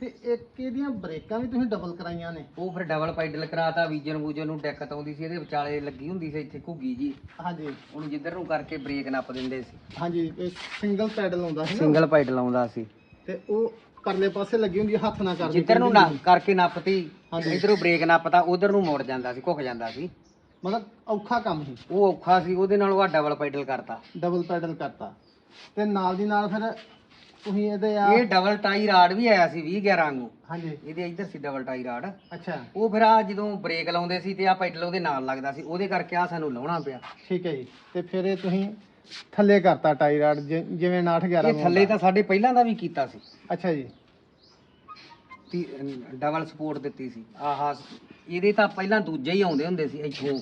ਤੇ ਇੱਕ ਇਹਦੀਆਂ ਬ੍ਰੇਕਾਂ ਵੀ ਤੁਸੀਂ ਡਬਲ ਕਰਾਈਆਂ ਨੇ। ਉਹ ਫਿਰ ਡਬਲ ਪੈਡਲ ਕਰਾਤਾ ਵੀਜਨ ਵੂਜਨ ਨੂੰ ਦਿੱਕਤ ਆਉਂਦੀ ਸੀ ਇਹਦੇ ਵਿਚਾਲੇ ਲੱਗੀ ਹੁੰਦੀ ਸੀ ਇੱਥੇ ਘੁੱਗੀ ਜੀ। ਹਾਂਜੀ। ਉਹਨੂੰ ਜਿੱਧਰ ਨੂੰ ਕਰਕੇ ਬ੍ਰੇਕ ਨੱਪ ਦਿੰਦੇ ਸੀ। ਹਾਂਜੀ ਸਿੰਗਲ ਪੈਡਲ ਆਉਂਦਾ ਸੀ ਨਾ। ਸਿੰਗਲ ਪੈਡਲ ਆਉਂਦਾ ਸੀ। ਤੇ ਉਹ ਪਰਲੇ ਪਾਸੇ ਲੱਗੀ ਹੁੰਦੀ ਆ, ਹੱਥ ਨਾਲ ਕਰਦੇ ਜਿੱਧਰ ਨੂੰ ਨਾ ਕਰਕੇ ਨੱਪਤੀ ਹਾਂਜੀ। ਇਧਰੋਂ ਬ੍ਰੇਕ ਨੱਪਤਾ ਉਧਰ ਨੂੰ ਮੁੜ ਜਾਂਦਾ ਸੀ ਘੁੱਕ ਜਾਂਦਾ ਸੀ। ਮਤਲਬ ਔਖਾ ਕੰਮ ਸੀ। ਉਹ ਔਖਾ ਸੀ ਉਹਦੇ ਨਾਲ ਉਹ ਡਬਲ ਪੈਡਲ ਕਰਤਾ। ਡਬਲ ਪੈਡਲ ਕਰਤਾ। ਤੇ ਨਾਲ ਦੀ ਨਾਲ ਫਿਰ ਤੁਸੀਂ ਇਹਦੇ ਆ ਇਹ ਡਬਲ ਟਾਈ ਰਾਡ ਵੀ ਆਇਆ ਸੀ 20 11 ਵਾਂਗੂ। ਹਾਂਜੀ। ਇਹਦੇ ਇੱਧਰ ਸੀ ਡਬਲ ਟਾਈ ਰਾਡ ਅੱਛਾ। ਉਹ ਫਿਰ ਆ ਜਦੋਂ ਬ੍ਰੇਕ ਲਾਉਂਦੇ ਸੀ ਤੇ ਆ ਪੈਡਲ ਉਹਦੇ ਨਾਲ ਲੱਗਦਾ ਸੀ ਉਹਦੇ ਕਰਕੇ ਆ ਸਾਨੂੰ ਲਾਉਣਾ ਪਿਆ। ਠੀਕ ਹੈ ਜੀ। ਤੇ ਫਿਰ ਇਹ ਤੁਸੀਂ ਥੱਲੇ ਕਰਤਾ ਟਾਇਰਾਡ ਜਿਵੇਂ 9 11 ਇਹ ਥੱਲੇ ਤਾਂ ਸਾਡੇ ਪਹਿਲਾਂ ਦਾ ਵੀ ਕੀਤਾ ਸੀ। ਅੱਛਾ ਜੀ। ਡਬਲ ਸਪੋਰਟ ਦਿੱਤੀ ਸੀ। ਆਹਾ ਇਹਦੇ ਤਾਂ ਪਹਿਲਾਂ ਦੂਜੇ ਹੀ ਆਉਂਦੇ ਹੁੰਦੇ ਸੀ ਇੱਥੋਂ।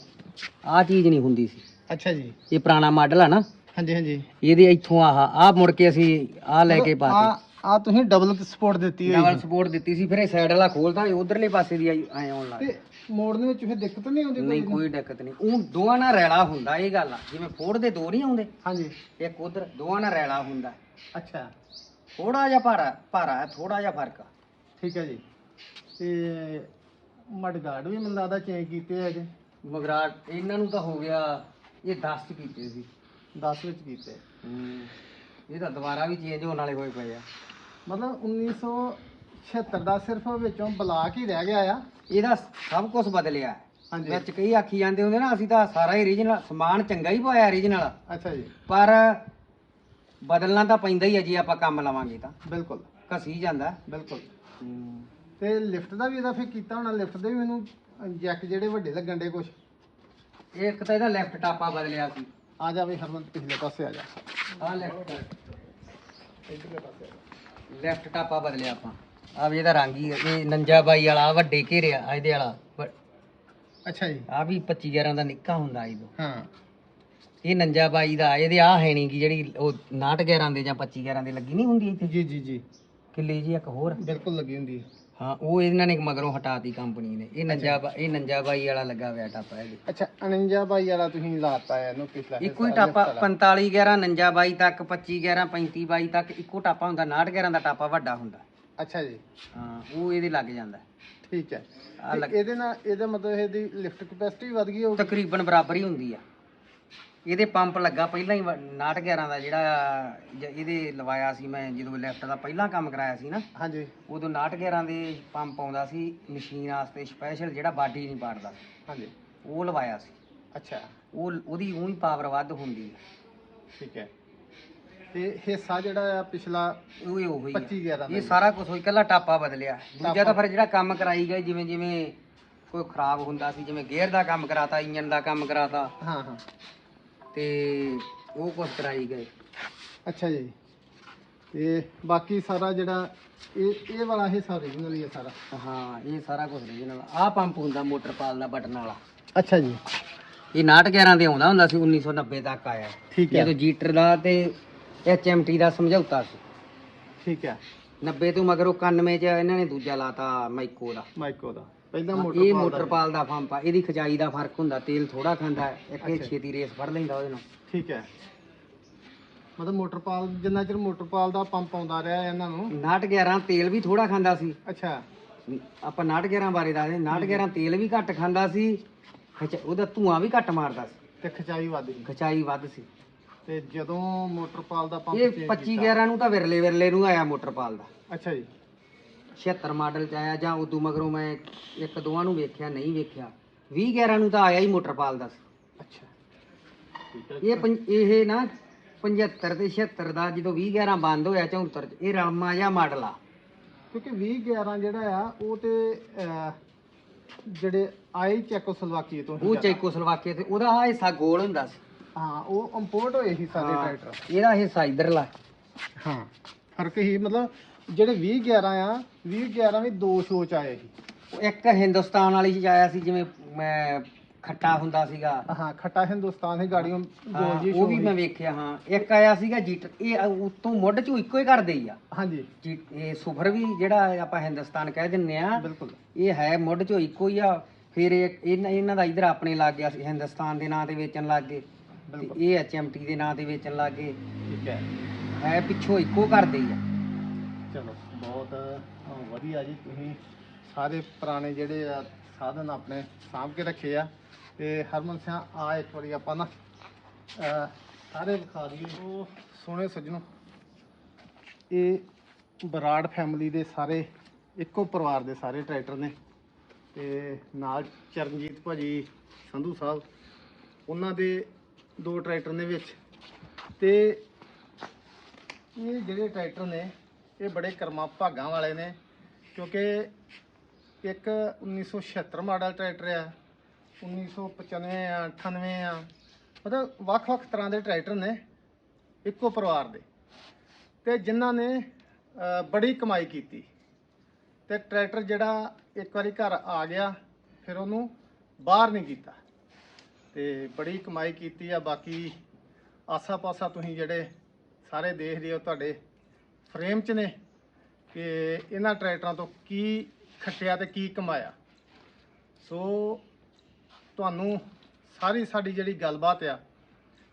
ਆਹ ਚੀਜ਼ ਨਹੀਂ ਹੁੰਦੀ ਸੀ। ਅੱਛਾ ਜੀ। ਇਹ ਪੁਰਾਣਾ ਮਾਡਲ ਆ ਨਾ। ਹਾਂਜੀ ਹਾਂਜੀ। ਇਹਦੇ ਇੱਥੋਂ ਆਹ ਆਹ ਮੁੜ ਕੇ ਅਸੀਂ ਆਹ ਲੈ ਕੇ ਆ ਪਾਤੇ। ਆ ਤੁਸੀਂ ਡਬਲ ਸਪੋਰਟ ਦਿੱਤੀ ਹੋਈ ਡਬਲ ਸਪੋਰਟ ਦਿੱਤੀ ਸੀ ਫਿਰ ਇਹ ਸਾਈਡ ਵਾਲਾ ਖੋਲਦਾ ਉਧਰਲੇ ਪਾਸੇ ਦੀ ਆਈ ਐ ਆਉਣ ਲੱਗ ਤੇ ਮੋੜਨ ਵਿੱਚ ਫਿਰ ਦਿੱਕਤ ਨਹੀਂ ਆਉਂਦੀ ਨਹੀਂ ਕੋਈ? ਦਿੱਕਤ ਨਹੀਂ। ਉਹ ਦੋਵਾਂ ਨਾਲ ਰੈਲਾ ਹੁੰਦਾ ਇਹ ਗੱਲ ਆ। ਜਿਵੇਂ ਫੋੜ ਦੇ ਦੋ ਨਹੀਂ ਆਉਂਦੇ ਹਾਂਜੀ। ਇੱਕ ਉਧਰ ਦੋਵਾਂ ਨਾਲ ਰੈਲਾ ਹੁੰਦਾ। ਅੱਛਾ। ਥੋੜਾ ਜਿਹਾ ਭਾਰਾ ਭਾਰਾ ਹੈ ਥੋੜਾ ਜਿਹਾ ਫ਼ਰਕ ਆ। ਠੀਕ ਹੈ ਜੀ। ਤੇ ਮਡਗਾਰਡ ਵੀ ਮੈਨੂੰ ਲੱਗਦਾ ਚੇਂਜ ਕੀਤੇ ਹੈਗੇ। ਮਗਰਾ ਇਹਨਾਂ ਨੂੰ ਤਾਂ ਹੋ ਗਿਆ ਇਹ 10 ਚ ਕੀਤੇ ਸੀ। 10 ਵਿੱਚ ਕੀਤੇ। ਇਹ ਤਾਂ ਦੁਬਾਰਾ ਵੀ ਚੇਂਜ ਹੋਣ ਵਾਲੇ ਹੋਏ ਪਏ ਆ। ਮਤਲਬ 1976 ਦਾ ਸਿਰਫ ਵਿੱਚੋਂ ਬਲਾਕ ਹੀ ਰਹਿ ਗਿਆ ਆ। ਇਹਦਾ ਸਭ ਕੁਝ ਬਦਲਿਆ। ਹਾਂਜੀ। ਵਿੱਚ ਕਈ ਆਖੀ ਜਾਂਦੇ ਹੁੰਦੇ ਨਾ ਅਸੀਂ ਤਾਂ ਸਾਰਾ ਹੀ ਰੀਜਨਲ ਸਮਾਨ ਚੰਗਾ ਹੀ ਪਾਇਆ ਰੀਜਨਲ ਅੱਛਾ ਜੀ। ਪਰ ਬਦਲਣਾ ਤਾਂ ਪੈਂਦਾ ਹੀ ਹੈ ਜੇ ਆਪਾਂ ਕੰਮ ਲਵਾਂਗੇ ਤਾਂ। ਬਿਲਕੁਲ। ਘਸੀ ਜਾਂਦਾ। ਬਿਲਕੁਲ। ਤੇ ਲਿਫਟ ਦਾ ਵੀ ਇਹਦਾ ਫਿਰ ਕੀਤਾ ਹੋਣਾ ਲਿਫਟ ਦੇ ਵੀ ਮੈਨੂੰ ਜੈਕ ਜਿਹੜੇ ਵੱਡੇ ਲੱਗਣ ਦੇ ਕੁਛ। ਇੱਕ ਤਾਂ ਇਹਦਾ ਲੈਫਟ ਟਾਪਾ ਬਦਲਿਆ ਸੀ। ਆ ਜਾ ਵੀ ਹਰਮਨ ਪਿਛਲੇ ਪਾਸੇ ਆ ਜਾ। ਆਹ ਲੈਫਟ ਲੈਫਟ ਟਾਪਾ ਬਦਲਿਆ ਆਪਾਂ। ਆ ਵੀ ਇਹਦਾ ਰੰਗ ਹੀ ਇਹ ਨੰਜਾ ਬਾਈ ਵਾਲਾ ਆਹ ਵੱਡੇ ਘੇਰੇ ਆ ਇਹਦੇ ਵਾਲਾ। ਅੱਛਾ ਜੀ। ਆ ਵੀ 25 11 ਦਾ ਨਿੱਕਾ ਹੁੰਦਾ ਇਹਦੋਂ। ਹਾਂ। ਇਹ ਨੰਜਾ ਬਾਈ ਦਾ ਇਹਦੇ ਆ ਹੈ ਨਹੀਂ ਗੀ ਜਿਹੜੀ ਉਹ 69 11 ਦੇ ਜਾਂ 25 11 ਦੇ ਲੱਗੀ ਨਹੀਂ ਹੁੰਦੀ ਇੱਥੇ? ਜੀ ਜੀ ਜੀ। ਕਿੱਲੇ ਜੀ ਇੱਕ ਹੋਰ ਬਿਲਕੁਲ ਲੱਗੀ ਹੁੰਦੀ ਹੈ ਹਾਂ ਉਹ ਇਹਨਾਂ ਨੇ ਮਗਰੋਂ ਹਟਾਤੀ ਕੰਪਨੀ ਨੇ। ਇਹ ਨੰਜਾ ਬਾ- ਇਹ ਨੰਜਾ ਬਾਈ ਵਾਲਾ ਲੱਗਾ ਹੋਇਆ ਟਾਪਾ ਇਹਦੇ। ਅੱਛਾ 49 ਬਾਈ ਵਾਲਾ ਤੁਸੀਂ ਲਾਤਾ ਹੈ ਇਹਨੂੰ ਪਿਛਲਾ ਇੱਕੋ ਹੀ ਹਿੱਸਾ ਟਾਪਾ lift ਵਾਲਾ। 45 11 49 22 ਤੱਕ 25 11 35 22 ਤੱਕ ਇੱਕੋ ਟਾਪਾ ਹੁੰਦਾ 69 11 ਦਾ ਟਾਪਾ ਵੱਡਾ ਹੁੰਦਾ। ਅੱਛਾ ਜੀ। ਹਾਂ ਉਹ ਇਹਦੇ ਲੱਗ ਜਾਂਦਾ। ਠੀਕ ਹੈ। ਆ ਤੇ ਲੱਗ ਇਹਦੇ ਨਾਲ ਇਹਦਾ ਮਤਲਬ ਇਹਦੀ ਲਿਫਟ ਕਪੈਸਿਟੀ ਵੀ ਵਧ ਗਈ ਹੋਊਗੀ? ਤਕਰੀਬਨ ਬਰਾਬਰ ਹੀ ਹੁੰਦੀ ਆ। ਇਹਦੇ ਪੰਪ ਲੱਗਾ ਪਹਿਲਾਂ ਹੀ 69 11 ਦਾ ਜਿਹੜਾ ਜ- ਇਹਦੇ ਲਵਾਇਆ ਸੀ ਮੈਂ ਜਦੋਂ ਲੈਫਟ ਦਾ ਪਹਿਲਾਂ ਕੰਮ ਕਰਾਇਆ ਸੀ ਨਾ। ਹਾਂਜੀ। ਉਦੋਂ 69 11 ਦੇ ਪੰਪ ਆਉਂਦਾ ਸੀ ਮਸ਼ੀਨ ਵਾਸਤੇ ਸਪੈਸ਼ਲ ਜਿਹੜਾ ਬਾਡੀ ਨਹੀਂ ਪਾੜਦਾ। ਹਾਂਜੀ। ਉਹ ਲਵਾਇਆ ਸੀ। ਅੱਛਾ। ਉਹ ਉਹਦੀ ਉਹੀ ਪਾਵਰ ਵੱਧ ਹੁੰਦੀ ਹੈ। ਠੀਕ ਹੈ। ਤੇ ਹਿੱਸਾ ਜਿਹੜਾ ਆ ਪਿਛਲਾ ਉਹ ਹੀ ਉਹੀ 25 ਆ। 11 ਦਾ ਇਹ ਸਾਰਾ ਕੁਝ ਹੋਈ ਕੱਲਾ ਟਾਪਾ ਬਦਲਿਆ। ਦੂਜਾ ਤਾਂ ਫਿਰ ਜਿਹੜਾ ਕੰਮ ਕਰਾਈ ਗਏ ਜਿਵੇਂ ਜਿਵੇਂ ਕੋਈ ਖਰਾਬ ਹੁੰਦਾ ਸੀ ਜਿਵੇਂ ਗੇਅਰ ਦਾ ਕੰਮ ਕਰਾਤਾ ਇੰਜਨ ਦਾ ਕੰਮ ਕਰਾਤਾ। ਹਾਂ ਹਾਂ। ਤੇ ਉਹ ਕੁਝ ਕਰਾਈ ਗਏ। ਅੱਛਾ ਜੀ। ਤੇ ਬਾਕੀ ਸਾਰਾ ਜਿਹੜਾ ਇਹ ਇਹ ਵਾਲਾ ਹਿੱਸਾ ਓਰੀਜਨਲ ਹੀ ਹੈ ਸਾਰਾ? ਹਾਂ ਇਹ ਸਾਰਾ ਕੁਝ ਰੀਜਨਲ ਆਹ ਪੰਪ ਹੁੰਦਾ ਮੋਟਰ ਪਾਲ ਦਾ ਬਟਨ ਵਾਲਾ। ਅੱਛਾ ਜੀ। ਇਹ 911 ਦੇ ਆਉਂਦਾ ਹੁੰਦਾ ਸੀ 1990 ਤੱਕ ਆਇਆ। ਠੀਕ ਹੈ। ਜਦੋਂ ਜੀਟਰ ਦਾ ਤੇ ਐਚਐਮਟੀ ਦਾ ਸਮਝੌਤਾ ਸੀ। ਠੀਕ ਹੈ। 90 ਤੋਂ ਮਗਰੋਂ 91 ਚ ਇਹਨਾਂ ਨੇ ਦੂਜਾ ਲਾਤਾ ਮਾਈਕੋ ਦਾ। ਮਾਈਕੋ ਦਾ। ਪਹਿਲਾਂ ਮੋਟਰ ਇਹ ਪਾਲ ਦਾ ਮੋਟਰ ਪਾਲ ਦਾ ਪੰਪ ਆ ਇਹਦੀ ਖਚਾਈ ਦਾ ਫ਼ਰਕ ਹੁੰਦਾ ਤੇਲ ਥੋੜਾ ਖਾਂਦਾ ਹੈ, ਇੱਕ ਇਹ। ਛੇਤੀ ਰੇਸ ਫੜ ਲੈਂਦਾ ਉਹਦੇ ਨਾਲ। ਠੀਕ ਹੈ। ਮਤਲਬ ਮੋਟਰ ਪਾਲ ਜਿੰਨਾ ਚਿਰ ਮੋਟਰ ਪਾਲ ਦਾ ਪੰਪ ਆਉਂਦਾ ਰਿਹਾ ਇਹਨਾਂ ਨੂੰ। 911 ਤੇਲ ਵੀ ਥੋੜਾ ਖਾਂਦਾ ਸੀ। ਅੱਛਾ। ਆਪਾਂ 911 ਬਾਰੇ ਦੱਸਦੇ 911 ਤੇਲ ਵੀ ਘੱਟ ਖਾਂਦਾ ਸੀ ਖਚ- ਉਹਦਾ ਧੂਆਂ ਵੀ ਘੱਟ ਮਾਰਦਾ ਸੀ। ਤੇ ਖਚਾਈ ਵੱਧ ਗਈ। ਖਚਾਈ ਵੱਧ ਸੀ। ਤੇ ਜਦੋਂ ਮੋਟਰ ਪਾਲ ਦਾ ਪੰਪ ਇਹ change 25 ਕੀਤਾ- 11 ਨੂੰ ਤਾਂ ਵਿਰਲੇ ਵਿਰਲੇ ਨੂੰ ਆਇਆ ਮੋਟਰ ਪਾਲ ਦਾ। ਅੱਛਾ ਜੀ। 76 ਮਾਡਲ ਚ ਆਇਆ ਜਾਂ ਉਦੋਂ ਮਗਰੋਂ ਮੈਂ ਇੱਕ ਦੋਵਾਂ ਨੂੰ ਵੇਖਿਆ ਨਹੀਂ ਵੇਖਿਆ। 20 11 ਨੂੰ ਤਾਂ ਆਇਆ ਹੀ ਮੋਟਰ ਪਾਲ ਦਾ ਸੀ। ਅੱਛਾ। ਇਹ ਇਹ ਨਾ 75 ਤੇ 76 ਦਾ ਜਦੋਂ 20 11 ਬੰਦ ਹੋਇਆ 74 ਚ ਇਹ ਰਾਮਾ ਜਿਹਾ ਮਾਡਲ ਆ। ਕਿਉਂਕਿ 20 11 ਜਿਹੜਾ ਆ ਉਹ ਤੇ ਅਹ, ਜਿਹੜੇ ਆਈ ਚੈਕੋਸਲੋਵਾਕੀਆ ਤੋਂ ਉਹ ਜ਼ਿਆਦਾ। ਚੈਕੋਸਲੋਵਾਕੀਆ ਤੇ ਉਹਦਾ ਆਹ ਹਿੱਸਾ ਗੋਲ ਹੁੰਦਾ ਸੀ। ਹਾਂ ਉਹ ਇੰਪੋਰਟ ਹੋਏ ਸੀ ਹਾਂ, ਟਰੈਕਟਰ। ਇਹਦਾ ਹਿੱਸਾ ਇਧਰਲਾ। ਹਾਂ ਫ਼ਰਕ ਹੀ ਮਤਲਬ ਜਿਹੜੇ 20 11 ਆ 20 11 ਵੀ ਦੋ ਸ਼ੋ ਚ ਆਏ ਸੀ। ਇੱਕ ਹਿੰਦੁਸਤਾਨ ਵਾਲੀ ਚ ਆਇਆ ਸੀ ਜਿਵੇਂ ਮੈਂ ਖੱਟਾ ਹੁੰਦਾ ਸੀਗਾ। ਹਾਂ ਖੱਟਾ ਹਿੰਦੁਸਤਾਨ ਦੀ ਗਾੜੀਆਂ ਗੋਲ ਜੀ ਉਹ ਵੀ ਮੈਂ ਵੇਖਿਆ ਹਾਂ। ਇੱਕ ਆਇਆ ਸੀਗਾ ਜੀਟ ਇਹ ਉਤੋਂ ਮੁੱਢ ਚੋਂ ਇੱਕੋ ਹੀ ਕਰਦੇ ਹੀ ਆ। ਹਾਂਜੀ। ਇਹ ਸੁਫਰ ਵੀ ਜਿਹੜਾ ਆਪਾਂ ਹਿੰਦੁਸਤਾਨ ਕਹਿ ਦਿੰਨੇ ਆ ਬਿਲਕੁਲ। ਇਹ ਹੈ ਮੁੱਢ ਚੋਂ ਇੱਕੋ ਹੀ ਆ। ਫਿਰ ਇਹ ਇਹਨਾਂ ਇਹਨਾਂ ਦਾ ਇਧਰ ਆਪਣੇ ਲੱਗ ਗਿਆ ਸੀ ਹਿੰਦੁਸਤਾਨ ਦੇ ਨਾਂ ਤੇ ਵੇਚਣ ਲੱਗ ਗਏ। ਇਹ ਐਚਐਮਟੀ ਦੇ ਨਾਂ ਤੇ ਵੇਚਣ ਲੱਗ ਗਏ। ਠੀਕ ਹੈ। ਹੈ ਪਿੱਛੋਂ ਇੱਕੋ ਕਰਦੇ ਹੀ ਆ। ਵਧੀਆ ਜੀ, ਤੁਸੀਂ ਸਾਰੇ ਪੁਰਾਣੇ ਜਿਹੜੇ ਆ ਸਾਧਨ ਆਪਣੇ ਸਾਂਭ ਕੇ ਰੱਖੇ ਆ। ਤੇ ਹਰਮਨ ਸਿੰਘ ਆ ਇੱਕ ਵਾਰੀ ਆਪਾਂ ਨਾ ਸਾਰੇ ਵਿਖਾ ਦਈਏ। ਉਹ ਸੋਹਣੇ ਸੱਜਣੋ, ਇਹ ਬਰਾੜ ਫੈਮਿਲੀ ਦੇ ਸਾਰੇ, ਇੱਕੋ ਪਰਿਵਾਰ ਦੇ ਸਾਰੇ ਟਰੈਕਟਰ ਨੇ। ਤੇ ਨਾਲ ਚਰਨਜੀਤ ਭਾਜੀ ਸੰਧੂ ਸਾਹਿਬ, ਉਹਨਾਂ ਦੇ ਦੋ ਟਰੈਕਟਰ ਨੇ ਵਿੱਚ। ਤੇ ਇਹ ਜਿਹੜੇ ਟਰੈਕਟਰ ਨੇ, ਇਹ ਬੜੇ ਕਰਮਾ ਭਾਗਾਂ ਵਾਲੇ ਨੇ। ਕਿਉਂਕਿ ਇੱਕ 1976 ਮਾਡਲ ਟਰੈਕਟਰ ਆ 1995 ਆ 98 ਆ। ਮਤਲਬ ਵੱਖ-ਵੱਖ ਤਰ੍ਹਾਂ ਦੇ ਟਰੈਕਟਰ ਨੇ ਇੱਕੋ ਪਰਿਵਾਰ ਦੇ। ਤੇ ਜਿਨ੍ਹਾਂ ਨੇ ਬੜੀ ਕਮਾਈ ਕੀਤੀ। ਤੇ ਟਰੈਕਟਰ ਜਿਹੜਾ ਇੱਕ ਵਾਰੀ ਘਰ ਆ ਗਿਆ, ਫਿਰ ਉਹਨੂੰ ਬਾਹਰ ਨਹੀਂ ਕੀਤਾ। ਤੇ ਬੜੀ ਕਮਾਈ ਕੀਤੀ ਆ। ਬਾਕੀ ਆਸਾ-ਪਾਸਾ ਤੁਸੀਂ ਜਿਹੜੇ ਸਾਰੇ ਦੇਖਦੇ ਹੋ, ਤੁਹਾਡੇ ਫਰੇਮ 'ਚ ਨੇ। ਕਿ ਇਹਨਾਂ ਟਰੈਕਟਰਾਂ ਤੋਂ ਕੀ ਖੱਟਿਆ ਤੇ ਕੀ ਕਮਾਇਆ। ਸੋ ਤੁਹਾਨੂੰ ਸਾਰੀ ਸਾਡੀ ਜਿਹੜੀ ਗੱਲਬਾਤ ਆ,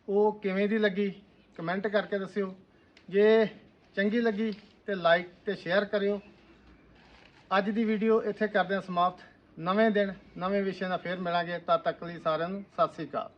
ਉਹ ਕਿਵੇਂ ਦੀ ਲੱਗੀ ਕਮੈਂਟ ਕਰਕੇ ਦੱਸਿਓ। ਜੇ ਚੰਗੀ ਲੱਗੀ ਤੇ ਲਾਈਕ ਤੇ ਸ਼ੇਅਰ ਕਰਿਓ। ਅੱਜ ਦੀ ਵੀਡੀਓ ਇੱਥੇ ਕਰਦੇ ਹਾਂ ਸਮਾਪਤ। ਨਵੇਂ ਦਿਨ, ਨਵੇਂ ਵਿਸ਼ੇ ਨਾਲ ਫੇਰ ਮਿਲਾਂਗੇ। ਤਦ ਤੱਕ ਲਈ ਸਾਰਿਆਂ ਨੂੰ ਸਤਿ ਸ੍ਰੀ ਅਕਾਲ।